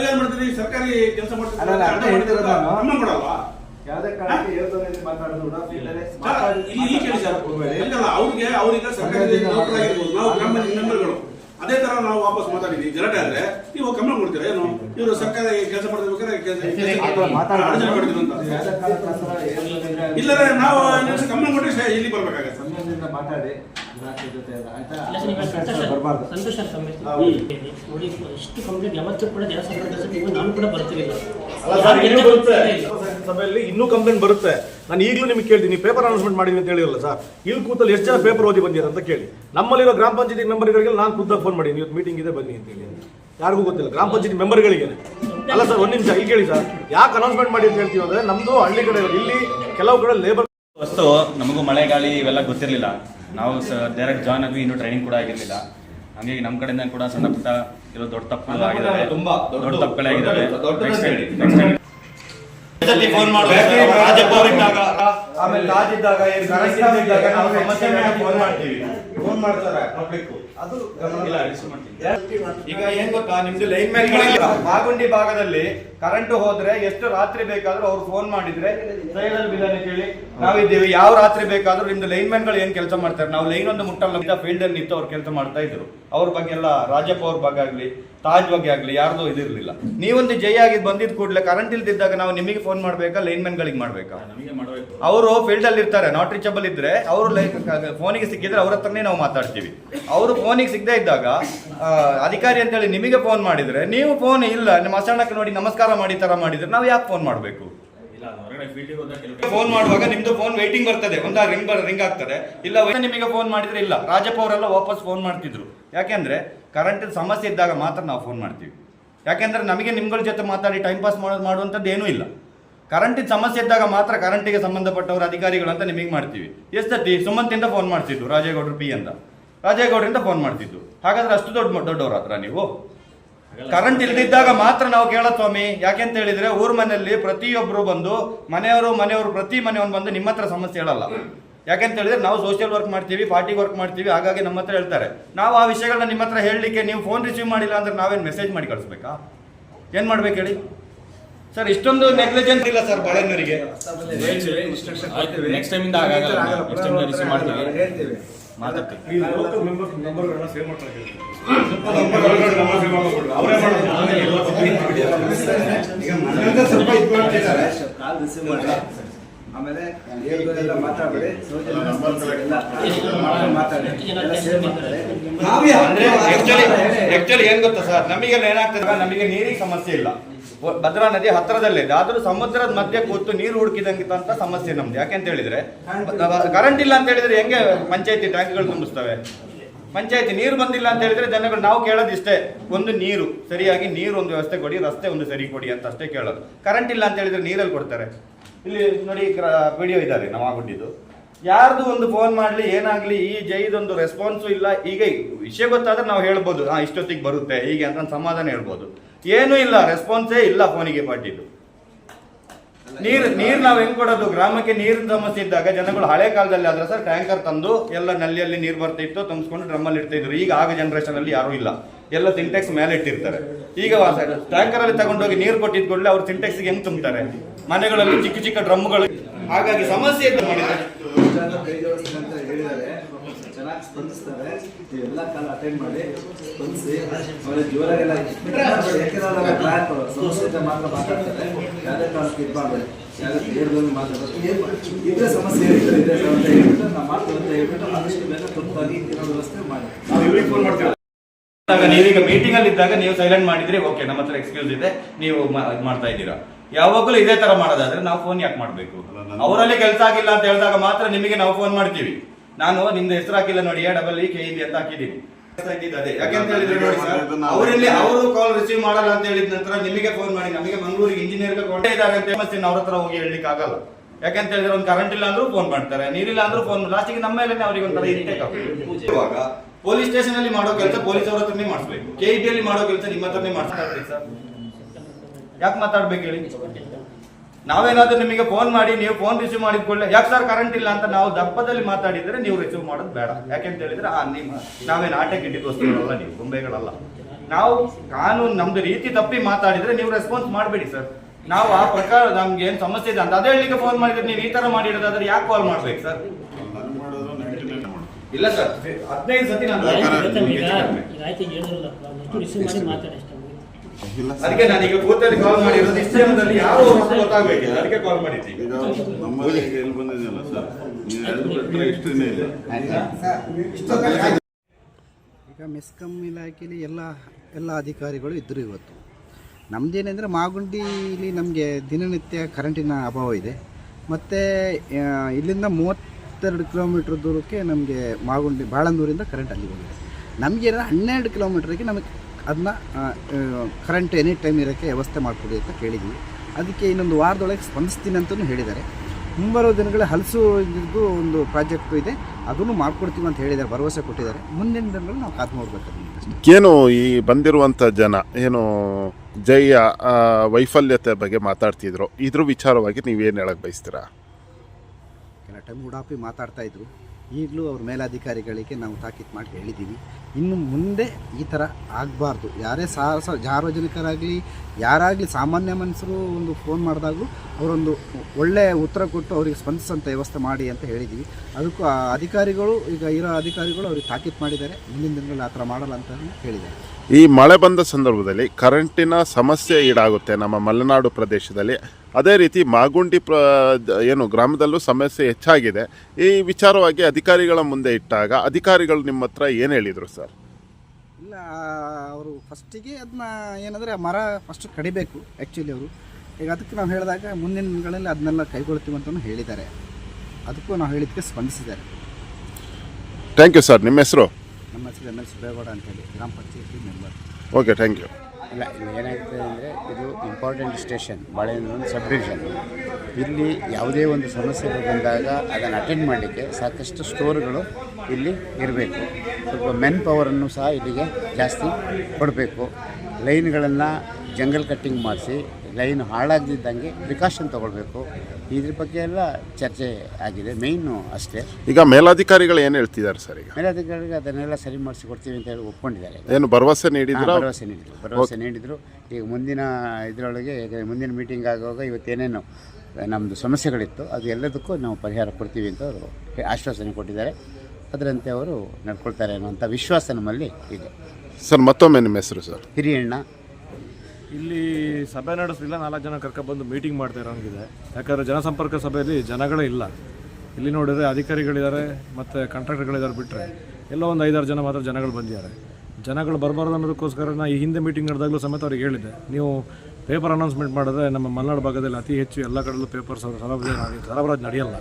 ಏನ್ ಮಾಡ್ತೀರಿ? ಸರ್ಕಾರಿ ಕೆಲಸ ಯಾವುದೇ ಕಾರಣಕ್ಕೆ ಮಾತಾಡೋದು ಇಲ್ಲಿ. ಇಲ್ಲಿ ಅವ್ರಿಗೆ ಅವ್ರಿಗೆ ಸರ್ಕಾರಿ ಆಗಿರ್ಬೋದು ನಾವು ಪಂಚಾಯತ್ ಮೆಂಬರ್ಗಳು ಅದೇ ತರ ನಾವು ವಾಪಸ್ ಮಾತಾಡಿದ್ವಿ ಗಲಾಟೆ ಆದ್ರೆ ನೀವು ಕಮ್ಮಿ ಕೊಡ್ತೀರಾ ಏನು? ಇವರು ಸರ್ಕಾರಿ ಕೆಲಸ ಮಾಡ್ತಿರ್ಬೇಕಾದ್ರೆ. ಅಂತ. ಇಲ್ಲದ್ರೆ ನಾವು ಕಮ್ಮಿ ಕೊಟ್ಟರೆ ಇಲ್ಲಿ ಬರ್ಬೇಕಾಗತ್ತೆ. ಜೊತೆ ಎಲ್ಲ, ಆಯ್ತಾ? ಬರಬಾರ್ದು. ಸಂತೋಷ. ನೋಡಿ ಇಷ್ಟು ಕಂಪ್ಲೇಂಟ್ ಯಾವತ್ತೂ ಕೂಡ ನಾನು ಕೂಡ ಬರ್ತಿರಲಿಲ್ಲ. ಸಭೆಯಲ್ಲಿ ಇನ್ನೂ ಕಂಪ್ಲೇಂಟ್ ಬರುತ್ತೆ. ನಾನು ಈಗಲೂ ನಿಮಗೆ ಕೇಳ್ತೀನಿ ಪೇಪರ್ ಅನೌನ್ಸ್ಮೆಂಟ್ ಮಾಡಿದ್ವಿ ಅಂತ ಹೇಳಿರಲ್ಲ ಸರ್. ಇಲ್ಲಿ ಕೂತಲ್ಲಿ ಎಷ್ಟು ಜನ ಪೇಪರ್ ಓದಿ ಬಂದಿರ ಅಂತ ಕೇಳಿ. ನಮ್ಮಲ್ಲಿರೋ ಗ್ರಾಮ ಪಂಚಾಯತಿ ಮೆಂಬರ್ಗಳಿಗೆ ನಾನು ಖುದ್ದಾಗಿ ಫೋನ್ ಮಾಡಿ ಇವತ್ತು ಮೀಟಿಂಗ್ ಇದೆ ಬನ್ನಿ ಅಂತ ಹೇಳಿ. ಯಾರಿಗೂ ಗೊತ್ತಿಲ್ಲ ಗ್ರಾಮ ಪಂಚಾಯತಿ ಮೆಂಬರ್ಗಳಿಗೆ. ಅಲ್ಲ ಸರ್ ಒಂದು ನಿಮಿಷ ಇಲ್ಲಿ ಕೇಳಿ ಸರ್. ಯಾಕೆ ಅನೌನ್ಸ್ಮೆಂಟ್ ಮಾಡಿ ಅಂತ ಹೇಳ್ತೀವಿ ಅಂದ್ರೆ ನಮ್ದು ಹಳ್ಳಿ ಕಡೆ ಇಲ್ಲಿ ಕೆಲವು ಕಡೆ ಲೇಬರ್ ವಸ್ತು ನಮಗೂ ಮಳೆ ಗಾಳಿ ಇವೆಲ್ಲ ಗೊತ್ತಿರಲಿಲ್ಲ. ನಾವು ಡೈರೆಕ್ಟ್ ಜಾಯ್ನ್ ಆಗಿ ಇನ್ನೂ ಟ್ರೈನಿಂಗ್ ಕೂಡ ಆಗಿರಲಿಲ್ಲ. ಹಂಗಾಗಿ ನಮ್ಮ ಕಡೆಯಿಂದ ಕೂಡ ಸಣ್ಣ ಪುಟ್ಟ ಇರೋ ದೊಡ್ಡ ತಪ್ಪುಗಳು ಆಗಿದೆ ತುಂಬಾ ದೊಡ್ಡ- ದೊಡ್ಡ ತಪ್ಪುಗಳಾಗಿದ್ದಾವೆ ನೆಕ್ಸ್ಟ್. ಫೋನ್ ಆಮೇಲೆ ತಾಜ್ ಇದ್ದಾಗ ಏನ್ ಕರೆಂಟ್ ಇದ್ದಾಗ ನಾವು ಸಮಸ್ಯೆ ಫೋನ್ ಮಾಡ್ತೀವಿ. ಫೋನ್ ಮಾಡ್ತಾರೆ ಪಬ್ಲಿಕ್ ಅದು ಇಲ್ಲ, receive ಮಾಡ್ತೀನಿ. ಈಗ ಏನ್ ಗೊತ್ತಾ ನಿಮ್ದು ಲೈನ್ ಮ್ಯಾನ್ ಬಾಗುಂಡಿ ಭಾಗದಲ್ಲಿ ಕರೆಂಟ್ ಹೋದ್ರೆ ಎಷ್ಟು ರಾತ್ರಿ ಬೇಕಾದ್ರೂ ಅವ್ರು ಫೋನ್ ಮಾಡಿದ್ರೆ ಸೈಲಲ್ ಬಿಲ್ಲನೆ ಕೇಳಿ. ನಾವಿದ್ದೀವಿ ಯಾವ ರಾತ್ರಿ ಬೇಕಾದ್ರೂ ನಿಮ್ದು ಲೈನ್ ಮ್ಯಾನ್ಗಳು ಏನ್ ಕೆಲಸ ಮಾಡ್ತಾರೆ? ನಾವು ಲೈನ್ ಒಂದು ಮುಟ್ಟಲ್ಲ ಫೀಲ್ಡ್ ಅಲ್ಲಿ ನಿಂತು ಅವ್ರು ಕೆಲಸ ಮಾಡ್ತಾ ಇದ್ರು. ಅವ್ರ ಬಗ್ಗೆ ಎಲ್ಲ ರಾಜಪ್ಪ ಅವ್ರ ಬಗ್ಗೆ ಆಗ್ಲಿ ತಾಜ್ ಬಗ್ಗೆ ಆಗ್ಲಿ ಯಾರ್ದು ಇದಿರ್ಲಿಲ್ಲ. ನೀವೊಂದು ಜೈ ಆಗಿ ಬಂದಿದ್ ಕೂಡಲೇ ಕರೆಂಟ್ ಇಲ್ದಿದ್ದಾಗ ನಾವು ನಿಮಗೆ ಫೋನ್ ಮಾಡ್ಬೇಕಾ ಲೈನ್ ಮ್ಯಾನ್ ಗಳಿಗೆ ಮಾಡ್ಬೇಕಾ? ನಮಗೆ ಮಾಡಬೇಕು. ಅವರು ಫೀಲ್ಡ್ ಅಲ್ಲಿ ಇರ್ತಾರೆ ನಾಟ್ ರೀಚಬಲ್ ಇದ್ರೆ ಅವರು ಫೋನಿಗೆ ಸಿಕ್ಕಿದ್ರೆ ಅವ್ರ ಹತ್ರನೇ ನಾವು ಮಾತಾಡ್ತೀವಿ. ಅವರು ಫೋನಿಗೆ ಸಿಗದೆ ಇದ್ದಾಗ ಅಧಿಕಾರಿ ಅಧಿಕಾರಿ ಅಂತೇಳಿ ನಿಮಗೆ ಫೋನ್ ಮಾಡಿದ್ರೆ ನೀವು ಫೋನ್ ಇಲ್ಲ ನಿಮ್ಮ ಅಚಾನಕ್ ನೋಡಿ ನಮಸ್ಕಾರ ಮಾಡಿ ತರ ಮಾಡಿದ್ರೆ ನಾವು ಯಾಕೆ ಫೋನ್ ಮಾಡಬೇಕು? ಫೋನ್ ಮಾಡುವಾಗ ನಿಮ್ದು ಫೋನ್ ವೈಟಿಂಗ್ ಬರ್ತದೆ ಒಂದ ರಿಂಗ್ ರಿಂಗ್ ಆಗ್ತದೆ. ಇಲ್ಲ ನಿಮಗೆ ಫೋನ್ ಮಾಡಿದ್ರೆ ಇಲ್ಲ. ರಾಜಪ್ಪ ಅವರೆಲ್ಲ ವಾಪಸ್ ಫೋನ್ ಮಾಡ್ತಿದ್ರು. ಯಾಕೆಂದ್ರೆ ಕರೆಂಟ್ ಸಮಸ್ಯೆ ಇದ್ದಾಗ ಮಾತ್ರ ನಾವು ಫೋನ್ ಮಾಡ್ತೀವಿ. ಯಾಕೆಂದ್ರೆ ನಮಗೆ ನಿಮ್ಗಳ ಜೊತೆ ಮಾತಾಡಿ ಟೈಮ್ ಪಾಸ್ ಮಾಡೋದು ಮಾಡುವಂಥದ್ದು ಏನೂ ಇಲ್ಲ. ಕರೆಂಟಿನ ಸಮಸ್ಯೆ ಇದ್ದಾಗ ಮಾತ್ರ ಕರೆಂಟಿಗೆ ಸಂಬಂಧಪಟ್ಟವರು ಅಧಿಕಾರಿಗಳು ಅಂತ ನಿಮಗೆ ಮಾಡ್ತೀವಿ. ಎಷ್ಟತಿ ಸುಮಂತಿಂದ ಫೋನ್ ಮಾಡ್ತಿದ್ದು ರಾಜೇಗೌಡರು ಪಿ ಅಂತ. ರಾಜೇಗೌಡರಿಂದ ಫೋನ್ ಮಾಡ್ತಿದ್ದು. ಹಾಗಾದ್ರೆ ಅಷ್ಟು ದೊಡ್ಡ ದೊಡ್ಡವ್ರ ಹತ್ರ ನೀವು? ಕರೆಂಟ್ ಇಲ್ದಿದ್ದಾಗ ಮಾತ್ರ ನಾವು ಕೇಳ ಸ್ವಾಮಿ ಯಾಕೆಂತ ಹೇಳಿದ್ರೆ ಊರ್ ಮನೆಯಲ್ಲಿ ಪ್ರತಿಯೊಬ್ರು ಬಂದು ಮನೆಯವರು ಮನೆಯವರು ಪ್ರತಿ ಮನೆಯವ್ರು ಬಂದು ನಿಮ್ಮ ಹತ್ರ ಸಮಸ್ಯೆ ಹೇಳಲ್ಲ. ಯಾಕೆಂತ ಹೇಳಿದ್ರೆ ನಾವು ಸೋಷಿಯಲ್ ವರ್ಕ್ ಮಾಡ್ತೀವಿ ಪಾರ್ಟಿ ವರ್ಕ್ ಮಾಡ್ತೀವಿ ಹಾಗಾಗಿ ನಮ್ಮ ಹತ್ರ ಹೇಳ್ತಾರೆ. ನಾವು ಆ ವಿಷಯಗಳನ್ನ ನಿಮ್ಮ ಹತ್ರ ಹೇಳಲಿಕ್ಕೆ ನೀವು ಫೋನ್ ರಿಸೀವ್ ಮಾಡಿಲ್ಲ ಅಂದ್ರೆ ನಾವೇನು ಮೆಸೇಜ್ ಮಾಡಿ ಕಳಿಸ್ಬೇಕಾ? ಏನ್ ಮಾಡ್ಬೇಕು ಹೇಳಿ? ಸರ್ ಇಷ್ಟೊಂದು ನೆಗ್ಲಿಜೆನ್ಸ್ ಇಲ್ಲ ಸರ್ ಬಾಳೆನೂರಿಗೆ ನೆಕ್ಸ್ಟ್ ಟೈಮಿಂದ ಆಗಲ್ಲ ನೆಕ್ಸ್ಟ್ ಟೈಮ್ ರಿಸೀವ್ ಮಾಡ್ತೀವಿ. ಹೇಳ್ತೀವಿ. ಮಾತಾಡ್ತೀವಿ. ಈ ಲೋಕಲ್ ಮೆಂಬರ್ ನಂಬರ್ಗಳನ್ನ ಸೇವ್ ಮಾಡ್ತಾರೆ ಈಗ ಮನೆಯಿಂದ ಸ್ವಲ್ಪ ಇದು ಮಾಡ್ತಿದ್ದಾರೆ ಕಾಲ್ ರಿಸೀವ್ ಮಾಡಿ ಆಮೇಲೆ ಎಲ್ಲ ಮಾತಾಡ್ಬೇಡಿ. ಮಾತಾಡಿ ಆಕ್ಚುಲಿ ಆಕ್ಚುಲಿ ಏನ್ ಗೊತ್ತಾ ಸರ್? ನಮಗೆಲ್ಲ ಏನಾಗ್ತದೆ ನಮಗೆ ನೀರಿಗೆ ಸಮಸ್ಯೆ ಇಲ್ಲ. ಭದ್ರಾ ನದಿ ಹತ್ರದಲ್ಲಿದೆ ಆದರೂ ಸಮುದ್ರದ ಮಧ್ಯೆ ಕೂತು ನೀರು ಹುಡುಕಿದಂಗೆ ಅಂತ ಸಮಸ್ಯೆ ನಮ್ದು. ಯಾಕೆ ಅಂತ ಹೇಳಿದ್ರೆ ಕರೆಂಟ್ ಇಲ್ಲ. ಅಂತ ಹೇಳಿದ್ರೆ ಹೆಂಗೆ ಪಂಚಾಯತಿ ಟ್ಯಾಂಕ್ಗಳು ತುಂಬಿಸ್ತವೆ? ಪಂಚಾಯತಿ ನೀರು ಬಂದಿಲ್ಲ ಅಂತ ಹೇಳಿದ್ರೆ ಜನಗಳು ನಾವು ಕೇಳೋದು ಇಷ್ಟೇ ಒಂದು ನೀರು ಸರಿಯಾಗಿ ನೀರು ಒಂದು ವ್ಯವಸ್ಥೆ ಕೊಡಿ ರಸ್ತೆ ಒಂದು ಸರಿ ಕೊಡಿ ಅಂತ ಅಷ್ಟೇ ಕೇಳೋದು. ಕರೆಂಟ್ ಇಲ್ಲ ಅಂತ ಹೇಳಿದ್ರೆ ನೀರಲ್ಲಿ ಕೊಡ್ತಾರೆ. ಇಲ್ಲಿ ನೋಡಿ ವಿಡಿಯೋ ಇದ್ದಾರೆ ನಾವು ಆಗ್ಬಿಟ್ಟಿದ್ದು ಯಾರ್ದು ಒಂದು ಫೋನ್ ಮಾಡ್ಲಿ, ಏನಾಗ್ಲಿ, ಈ ಜೈದೊಂದು ರೆಸ್ಪಾನ್ಸು ಇಲ್ಲ. ಈಗ ವಿಷಯ ಗೊತ್ತಾದ್ರೆ ನಾವು ಹೇಳ್ಬೋದು, ಹಾ, ಇಷ್ಟೊತ್ತಿಗೆ ಬರುತ್ತೆ, ಹೀಗೆ ಅಂತ ಸಮಾಧಾನ ಹೇಳ್ಬೋದು. ಏನೂ ಇಲ್ಲ ರೆಸ್ಪಾನ್ಸೇ ಇಲ್ಲ ಫೋನಿಗೆ ಪಾಟಿದ್ದು ನೀರ್ ನೀರ್ ನಾವ್ ಹೆಂಗ್ ಕೊಡೋದು? ಗ್ರಾಮಕ್ಕೆ ನೀರಿನ ಸಮಸ್ಯೆ ಇದ್ದಾಗ ಜನಗಳು ಹಳೆ ಕಾಲದಲ್ಲಿ ಆದ್ರೆ ಸರ್, ಟ್ಯಾಂಕರ್ ತಂದು ಎಲ್ಲ ನಲ್ಲಿಯಲ್ಲಿ ನೀರ್ ಬರ್ತಿತ್ತು, ತುಂಬಿಸ್ಕೊಂಡು ಡ್ರಮ್ಮಲ್ಲಿ ಇಡ್ತಾ ಇದ್ರು ಈಗ ಆಗ ಜನರೇಷನ್ ಅಲ್ಲಿ ಯಾರು ಇಲ್ಲ. ಎಲ್ಲ ಸಿಂಟೆಕ್ಸ್ ಮೇಲೆ ಇಟ್ಟಿರ್ತಾರೆ. ಈಗ ಟ್ಯಾಂಕರ್ ಅಲ್ಲಿ ತಗೊಂಡೋಗಿ ನೀರು ಕೊಟ್ಟಿದ್ ಕೂಡಲೇ ಅವ್ರು ಸಿಂಟೆಕ್ಸ್ ಹೆಂಗ್ ತುಂಬ್ತಾರೆ? ಮನೆಗಳಲ್ಲಿ ಚಿಕ್ಕ ಚಿಕ್ಕ ಡ್ರಮ್ಗಳು. ಹಾಗಾಗಿ ಸಮಸ್ಯೆ ಮಾಡಿದ್ದಾರೆ ಚೆನ್ನಾಗಿ ಸ್ಪಂದಿಸ್ತಾರೆ ಕಾಲ ಅಟೆಂಡ್ ಮಾಡಿ ಸ್ಪಂದಿಸಿ ಮಾತ್ರ ಮಾತಾಡ್ತಾರೆ ಇದು ಇದ್ರೆ ಸಮಸ್ಯೆ ಅಂತ ಇರೋ ವ್ಯವಸ್ಥೆ ಮಾಡಿ ಫೋನ್ ನೀವೀಗ ಮೀಟಿಂಗ್ ಅಲ್ಲಿ ಇದ್ದಾಗ ನೀವು ಸೈಲೆಂಟ್ ಮಾಡಿದ್ರೆ ಓಕೆ ನಮ್ಮ ಹತ್ರ ಎಕ್ಸ್ಕ್ಯೂಸ್ ಇದೆ ನೀವು ಮಾಡ್ತಾ ಇದ್ದೀರಾ. ಯಾವಾಗಲೂ ಇದೇ ತರ ಮಾಡೋದಾದ್ರೆ ನಾವು ಫೋನ್ ಯಾಕೆ ಮಾಡ್ಬೇಕು? ಅವರಲ್ಲಿ ಕೆಲಸ ಆಗಿಲ್ಲ ಅಂತ ಹೇಳಿದಾಗ ಮಾತ್ರ ನಿಮಗೆ ನಾವು ಫೋನ್ ಮಾಡ್ತೀವಿ. ನಾನು ನಿಮ್ದು ಹೆಸರು ಹಾಕಿಲ್ಲ ನೋಡಿ ಡಬಲ್ ಇ ಕೆ ಇ ಅಂತ ಹಾಕಿದ್ದೀನಿ. ಅದೇ. ಯಾಕೆಂತ ಹೇಳಿದ್ರೆ ನೋಡಿ ಸರ್ ಅವರಲ್ಲಿ ಅವರು ಕಾಲ್ ರಿಸೀವ್ ಮಾಡಲ್ಲ ಅಂತ ಹೇಳಿದ ನಂತರ ನಿಮಗೆ ಫೋನ್ ಮಾಡಿ ನಮಗೆ ಮಂಗಳೂರಿಗೆ ಇಂಜಿನಿಯರ್ ಕೊಂಡೇ ಇದ್ದಾರೆ ಅಂತ ಮತ್ತೆ ಅವ್ರ ಹತ್ರ ಹೋಗಿ ಹೇಳಲಿಕ್ಕೆ ಆಗಲ್ಲ. ಯಾಕಂತ ಹೇಳಿದ್ರೆ ಒಂದು ಕರೆಂಟ್ ಇಲ್ಲ ಅಂದ್ರೂ ಫೋನ್ ಮಾಡ್ತಾರೆ ನೀರಿಲ್ಲ ಅಂದ್ರೂ ಫೋನ್ ಲಾಸ್ಟಿಗೆ ನಮ್ಮ ಮೇಲೆ ಅವರಿಗೆ ಒಂಥರ ಇರಿಟೇಟ್ ಪೊಲೀಸ್ ಸ್ಟೇಷನ್ ಅಲ್ಲಿ ಮಾಡೋ ಕೆಲಸ ಪೊಲೀಸ್ ಅವ್ರ ಹತ್ರನೇ ಮಾಡಿಸ್ಬೇಕು. ಕೆ ಇ ಅಲ್ಲಿ ಮಾಡೋ ಕೆಲಸ ನಿಮ್ಮ ಹತ್ರನೇ ಮಾಡಿಸ್ತಾರೆ ಸರ್. ಯಾಕೆ ಮಾತಾಡ್ಬೇಕು ಹೇಳಿ? ನಾವೇನಾದ್ರೂ ನಿಮಗೆ ಫೋನ್ ಮಾಡಿ, ನೀವು ಫೋನ್ ರಿಸೀವ್ ಮಾಡಿದ ಯಾಕೆ ಸರ್ ಕರೆಂಟ್ ಇಲ್ಲ ಅಂತ ನಾವು ದಪ್ಪದಲ್ಲಿ ಮಾತಾಡಿದ್ರೆ ನೀವು ರಿಸೀವ್ ಮಾಡೋದು ಬೇಡ. ಯಾಕೆಂತ ಹೇಳಿದ್ರೆ, ಆ, ನಿಮ್ಮ ನಾವೇನು ಆಟಕ್ಕೆ ಇಟ್ಟಿದ್ದು ನೀವು, ಗೊಂಬೆಗಳಲ್ಲ. ನಾವು ಕಾನೂನು, ನಮ್ದು ರೀತಿ ತಪ್ಪಿ ಮಾತಾಡಿದ್ರೆ ನೀವು ರೆಸ್ಪಾನ್ಸ್ ಮಾಡಬೇಡಿ ಸರ್ ನಾವು ಆ ಪ್ರಕಾರ ನಮ್ಗೆ ಏನು ಸಮಸ್ಯೆ ಇದೆ ಅಂತ, ಅದೇ ಹೇಳಲಿಕ್ಕೆ ಫೋನ್ ಮಾಡಿದ್ರೆ ನೀವು ಈ ತರ ಮಾಡಿರೋದಾದ್ರೆ ಯಾಕೆ ಕಾಲ್ ಮಾಡ್ಬೇಕು ಸರ್ ಇಲ್ಲ ಸರ್. ಹದಿನೈದು ಸತಿ ನಾನು ಅದಕ್ಕೆ ನಾನೀಗ ಬೂತಲ್ಲಿ ಕಾಲ್ ಮಾಡಿರೋದು ಇಷ್ಟು ಜನದಲ್ಲಿ ಯಾರು ಅದಕ್ಕೆ ಕಾಲ್ ಮಾಡಿದ್ದೀನಿ. ಈಗ ನಮ್ಮಲ್ಲಿ ಎಲ್ಲಿ ಬಂದಿದೆಯಲ್ಲ ಸರ್? ನೀವು ಎರಡು ಬಿಟ್ಟರೆ ಇಷ್ಟನೇ ಇದೆ ಈಗ ಮೆಸ್ಕಾಂ ಇಲಾಖೆಯಲ್ಲಿ ಎಲ್ಲ ಎಲ್ಲ ಅಧಿಕಾರಿಗಳು ಇದ್ದರು ಇವತ್ತು. ನಮ್ಮದೇನೆಂದರೆ ಮಾಗುಂಡಿಲಿ ನಮಗೆ ದಿನನಿತ್ಯ ಕರೆಂಟಿನ ಅಭಾವ ಇದೆ. ಮತ್ತು ಇಲ್ಲಿಂದ ಮೂವತ್ತೆರಡು ಕಿಲೋಮೀಟ್ರ್ ದೂರಕ್ಕೆ ನಮಗೆ ಮಾಗುಂಡಿ, ಬಾಳಂದೂರಿಂದ ಕರೆಂಟ್ ಅಲ್ಲಿ ಹೋಗಿದೆ. ನಮಗೆ ಹನ್ನೆರಡು ಕಿಲೋಮೀಟ್ರಿಗೆ ನಮಗೆ ಅದನ್ನ ಕರೆಂಟ್ ಎನಿ ಟೈಮ್ ಇರೋಕ್ಕೆ ವ್ಯವಸ್ಥೆ ಮಾಡಿಕೊಡಿ ಅಂತ ಕೇಳಿದ್ವಿ. ಅದಕ್ಕೆ ಇನ್ನೊಂದು ವಾರದೊಳಗೆ ಸ್ಪಂದಿಸ್ತೀನಿ ಅಂತಲೂ ಹೇಳಿದ್ದಾರೆ. ಮುಂಬರುವ ದಿನಗಳ ಹಲಸು ಇದ್ದು ಒಂದು ಪ್ರಾಜೆಕ್ಟ್ ಇದೆ, ಅದನ್ನು ಮಾಡ್ಕೊಡ್ತೀವಿ ಅಂತ ಹೇಳಿದ್ದಾರೆ, ಭರವಸೆ ಕೊಟ್ಟಿದ್ದಾರೆ. ಮುಂದಿನ ದಿನಗಳು ನಾವು ಕಾದು ನೋಡ್ಬೇಕು ಏನು ಈ ಬಂದಿರುವಂಥ ಜನ, ಏನು ಜಯ ವೈಫಲ್ಯತೆ ಬಗ್ಗೆ ಮಾತಾಡ್ತಿದ್ರು, ಇದ್ರ ವಿಚಾರವಾಗಿ ನೀವೇನು ಹೇಳಕ್ಕೆ ಬಯಸ್ತೀರಾ? ಟೈಮ್ ಉಡಾಪಿ ಮಾತಾಡ್ತಾ ಇದ್ರು. ಈಗಲೂ ಅವ್ರ ಮೇಲಾಧಿಕಾರಿಗಳಿಗೆ ನಾವು ತಾಕೀತು ಮಾಡಿ ಹೇಳಿದ್ದೀವಿ ಇನ್ನು ಮುಂದೆ ಈ ಥರ ಆಗಬಾರ್ದು. ಯಾರೇ ಸಾರ್ವಜನಿಕರಾಗಲಿ, ಯಾರಾಗಲಿ ಸಾಮಾನ್ಯ ಮನುಷ್ಯರು ಒಂದು ಫೋನ್ ಮಾಡಿದಾಗಲೂ ಅವರೊಂದು ಒಳ್ಳೆಯ ಉತ್ತರ ಕೊಟ್ಟು ಅವರಿಗೆ ಸ್ಪಂದಿಸೋಂಥ ವ್ಯವಸ್ಥೆ ಮಾಡಿ ಅಂತ ಹೇಳಿದ್ದೀವಿ ಅದಕ್ಕೂ ಆ ಅಧಿಕಾರಿಗಳು, ಈಗ ಇರೋ ಅಧಿಕಾರಿಗಳು ಅವ್ರಿಗೆ ತಾಕೀತು ಮಾಡಿದ್ದಾರೆ. ಮುಂದಿನ ದಿನಗಳಲ್ಲಿ ಆ ಥರ ಮಾಡಲ್ಲ ಅಂತ ಹೇಳಿದ್ದಾರೆ. ಈ ಮಳೆ ಬಂದ ಸಂದರ್ಭದಲ್ಲಿ ಕರೆಂಟಿನ ಸಮಸ್ಯೆ ಈಡಾಗುತ್ತೆ ನಮ್ಮ ಮಲೆನಾಡು ಪ್ರದೇಶದಲ್ಲಿ. ಅದೇ ರೀತಿ ಮಾಗುಂಡಿ ಪ್ರ ಏನು ಗ್ರಾಮದಲ್ಲೂ ಸಮಸ್ಯೆ ಹೆಚ್ಚಾಗಿದೆ. ಈ ವಿಚಾರವಾಗಿ ಅಧಿಕಾರಿಗಳ ಮುಂದೆ ಇಟ್ಟಾಗ ಅಧಿಕಾರಿಗಳು ನಿಮ್ಮ ಹತ್ರ ಏನು ಹೇಳಿದರು ಸರ್? ಇಲ್ಲ ಅವರು ಫಸ್ಟಿಗೆ ಅದನ್ನ ಏನಂದರೆ ಮರ ಫಸ್ಟ್ ಕಡಿಬೇಕು ಆ್ಯಕ್ಚುಲಿ ಅವರು. ಈಗ ಅದಕ್ಕೆ ನಾವು ಹೇಳಿದಾಗ ಮುಂದಿನ ದಿನಗಳಲ್ಲಿ ಅದನ್ನೆಲ್ಲ ಕೈಗೊಳ್ತೀವಿ ಅಂತಲೂ ಹೇಳಿದ್ದಾರೆ. ಅದಕ್ಕೂ ನಾವು ಹೇಳಿದ್ದಕ್ಕೆ ಸ್ಪಂದಿಸಿದ್ದಾರೆ. ಥ್ಯಾಂಕ್ ಯು ಸರ್ ನಿಮ್ಮ ಹೆಸರು? ನಮ್ಮ ಹೆಸರು ಎಂ ಎಲ್ ಅಂತ ಹೇಳಿ ಗ್ರಾಮ ಪಂಚಾಯತಿ ಮೆಂಬರ್. ಓಕೆ ಥ್ಯಾಂಕ್ ಯು ಇಲ್ಲ ಇಲ್ಲಿ ಏನಾಗ್ತದೆ ಅಂದರೆ ಇದು important station Balehonnur sub division ಇಲ್ಲಿ ಯಾವುದೇ ಒಂದು ಸಮಸ್ಯೆಗಳು ಬಂದಾಗ ಅದನ್ನು ಅಟೆಂಡ್ ಮಾಡಲಿಕ್ಕೆ ಸಾಕಷ್ಟು ಸ್ಟೋರ್ಗಳು ಇಲ್ಲಿ ಇರಬೇಕು. ಸ್ವಲ್ಪ ಮೆನ್ ಪವರನ್ನು ಸಹ ಇಲ್ಲಿಗೆ ಜಾಸ್ತಿ ಕೊಡಬೇಕು. ಲೈನ್ಗಳನ್ನು ಜಂಗಲ್ ಕಟ್ಟಿಂಗ್ ಮಾಡಿಸಿ ಲೈನ್ ಹಾಳಾಗದಿದ್ದಂಗೆ ಪ್ರಿಕಾಷನ್ ತೊಗೊಳ್ಬೇಕು. ಇದ್ರ ಬಗ್ಗೆ ಎಲ್ಲ ಚರ್ಚೆ ಆಗಿದೆ ಮೇಯ್ನು ಅಷ್ಟೇ. ಈಗ ಮೇಲಾಧಿಕಾರಿಗಳು ಏನು ಹೇಳ್ತಿದ್ದಾರೆ ಸರ್ ಈಗ? ಮೇಲಾಧಿಕಾರಿಗಳು ಅದನ್ನೆಲ್ಲ ಸರಿ ಮಾಡಿಸಿ ಕೊಡ್ತೀವಿ ಅಂತ ಹೇಳಿ ಒಪ್ಕೊಂಡಿದ್ದಾರೆ ಏನು ಭರವಸೆ ನೀಡಿದ್ರು? ಭರವಸೆ ನೀಡಿದ್ರು ಭರವಸೆ ನೀಡಿದ್ರು. ಈಗ ಮುಂದಿನ ಇದರೊಳಗೆ ಮುಂದಿನ ಮೀಟಿಂಗ್ ಆಗುವಾಗ ಇವತ್ತೇನೇನು ನಮ್ಮದು ಸಮಸ್ಯೆಗಳಿತ್ತು ಅದು ಎಲ್ಲದಕ್ಕೂ ನಾವು ಪರಿಹಾರ ಕೊಡ್ತೀವಿ ಅಂತ ಅವರು ಆಶ್ವಾಸನೆ ಕೊಟ್ಟಿದ್ದಾರೆ. ಅದರಂತೆ ಅವರು ನಡ್ಕೊಳ್ತಾರೆ ಅನ್ನುವಂಥ ವಿಶ್ವಾಸ ನಮ್ಮಲ್ಲಿ ಇದೆ. ಸರ್ ಮತ್ತೊಮ್ಮೆ ನಿಮ್ಮ ಹೆಸರು ಸರ್? ಹಿರಿಯಣ್ಣ. ಇಲ್ಲಿ ಸಭೆ ನಡೆಸಲಿಲ್ಲ, ನಾಲ್ಕು ಜನ ಕರ್ಕೊಬಂದು ಮೀಟಿಂಗ್ ಮಾಡ್ತಾ ಇರೋಂಗಿದೆ. ಯಾಕಂದರೆ ಜನಸಂಪರ್ಕ ಸಭೆಯಲ್ಲಿ ಜನಗಳೇ ಇಲ್ಲ. ಇಲ್ಲಿ ನೋಡಿದರೆ ಅಧಿಕಾರಿಗಳಿದ್ದಾರೆ ಮತ್ತು ಕಾಂಟ್ರಾಕ್ಟರ್ಗಳಿದ್ದಾರೆ ಬಿಟ್ಟರೆ ಎಲ್ಲೋ ಒಂದು ಐದಾರು ಜನ ಮಾತ್ರ ಜನಗಳು ಬಂದಿದ್ದಾರೆ. ಜನಗಳು ಬರಬಾರ್ದು ಅನ್ನೋದಕ್ಕೋಸ್ಕರ ನಾ ಈ ಹಿಂದೆ ಮೀಟಿಂಗ್ ನಡೆದಾಗಲೂ ಸಮೇತ ಅವ್ರಿಗೆ ಹೇಳಿದ್ದೆ. ನೀವು ಪೇಪರ್ ಅನೌನ್ಸ್ಮೆಂಟ್ ಮಾಡಿದ್ರೆ ನಮ್ಮ ಮಲೆನಾಡು ಭಾಗದಲ್ಲಿ ಅತಿ ಹೆಚ್ಚು ಎಲ್ಲ ಕಡೆಯಲ್ಲೂ ಪೇಪರ್ ಸರಬರಾಜು ಸರಬರಾಜು ನಡೆಯಲ್ಲ.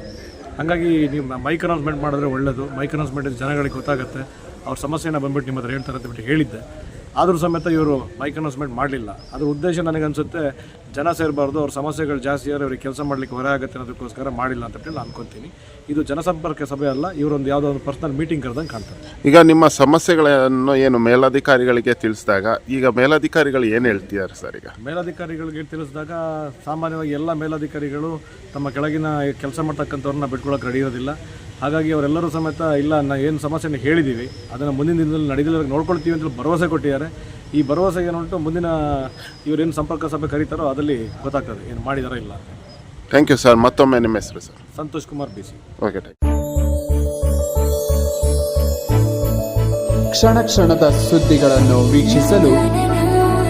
ಹಾಗಾಗಿ ನೀವು ಮೈಕ್ ಅನೌನ್ಸ್ಮೆಂಟ್ ಮಾಡಿದ್ರೆ ಒಳ್ಳೆಯದು ಮೈಕ್ ಅನೌನ್ಸ್ಮೆಂಟ್ ಜನಗಳಿಗೆ ಗೊತ್ತಾಗುತ್ತೆ. ಅವ್ರ ಸಮಸ್ಯೆನ ಬಂದ್ಬಿಟ್ಟು ನಿಮ್ಮ ಹತ್ರ ಹೇಳ್ತಾರೆ ಅಂತ ಬಿಟ್ಟು ಹೇಳಿದ್ದೆ. ಆದರೂ ಸಮೇತ ಇವರು ಮೈಕ್ ಅನೌನ್ಸ್ಮೆಂಟ್ ಮಾಡಲಿಲ್ಲ. ಅದರ ಉದ್ದೇಶ ನನಗನ್ಸುತ್ತೆ ಜನ ಸೇರಬಾರ್ದು ಅವ್ರ ಸಮಸ್ಯೆಗಳು ಜಾಸ್ತಿ ಆದರೆ ಅವ್ರಿಗೆ ಕೆಲಸ ಮಾಡಲಿಕ್ಕೆ ಹೊರ ಆಗುತ್ತೆ ಅನ್ನೋದಕ್ಕೋಸ್ಕರ ಮಾಡಿಲ್ಲ ಅಂತ ಹೇಳಿ ನಾನು ಅನ್ಕೊತೀನಿ. ಇದು ಜನಸಂಪರ್ಕ ಸಭೆ ಅಲ್ಲ ಇವರೊಂದು ಯಾವುದೋ ಒಂದು ಪರ್ಸನಲ್ ಮೀಟಿಂಗ್ ಕರೆದಂಗೆ ಕಾಣ್ತಾರೆ ಈಗ ನಿಮ್ಮ ಸಮಸ್ಯೆಗಳನ್ನು ಏನು ಮೇಲಾಧಿಕಾರಿಗಳಿಗೆ ತಿಳಿಸಿದಾಗ ಈಗ ಮೇಲಾಧಿಕಾರಿಗಳು ಏನು ಹೇಳ್ತಿದ್ದಾರೆ ಸರ್ ಈಗ? ಮೇಲಾಧಿಕಾರಿಗಳಿಗೆ ತಿಳಿಸಿದಾಗ ಸಾಮಾನ್ಯವಾಗಿ ಎಲ್ಲ ಮೇಲಾಧಿಕಾರಿಗಳು ತಮ್ಮ ಕೆಳಗಿನ ಕೆಲಸ ಮಾಡ್ತಕ್ಕಂಥವ್ರನ್ನ ಬಿಟ್ಕೊಳ್ಳೋಕೆ ರೆಡಿ ಇರೋದಿಲ್ಲ. ಹಾಗಾಗಿ ಅವರೆಲ್ಲರೂ ಸಮೇತ ಇಲ್ಲ ನಾ ಏನು ಸಮಸ್ಯೆನ ಹೇಳಿದ್ದೀವಿ ಅದನ್ನು ಮುಂದಿನ ದಿನದಲ್ಲಿ ನಡೆದಿಲ್ಲ ನೋಡ್ಕೊಳ್ತೀವಿ ಅಂತ ಭರವಸೆ ಕೊಟ್ಟಿದ್ದಾರೆ. ಈ ಭರವಸೆ ಏನುಂಟು ಮುಂದಿನ ಇವರೇನು ಸಂಪರ್ಕ ಸಭೆ ಕರೀತಾರೋ ಅದರಲ್ಲಿ ಗೊತ್ತಾಗ್ತದೆ ಏನು ಮಾಡಿದಾರೋ ಇಲ್ಲ ಥ್ಯಾಂಕ್ ಯು ಸರ್ ಮತ್ತೊಮ್ಮೆ ನಿಮ್ಮ ಹೆಸರು sir Santhosh Kumar B C. Okay thank ಕ್ಷಣ ಕ್ಷಣದ ಸುದ್ದಿಗಳನ್ನು ವೀಕ್ಷಿಸಲು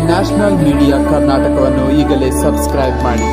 ನ್ಯಾಷನಲ್ ಮೀಡಿಯಾ ಕರ್ನಾಟಕವನ್ನು ಈಗಲೇ ಸಬ್ಸ್ಕ್ರೈಬ್ ಮಾಡಿ.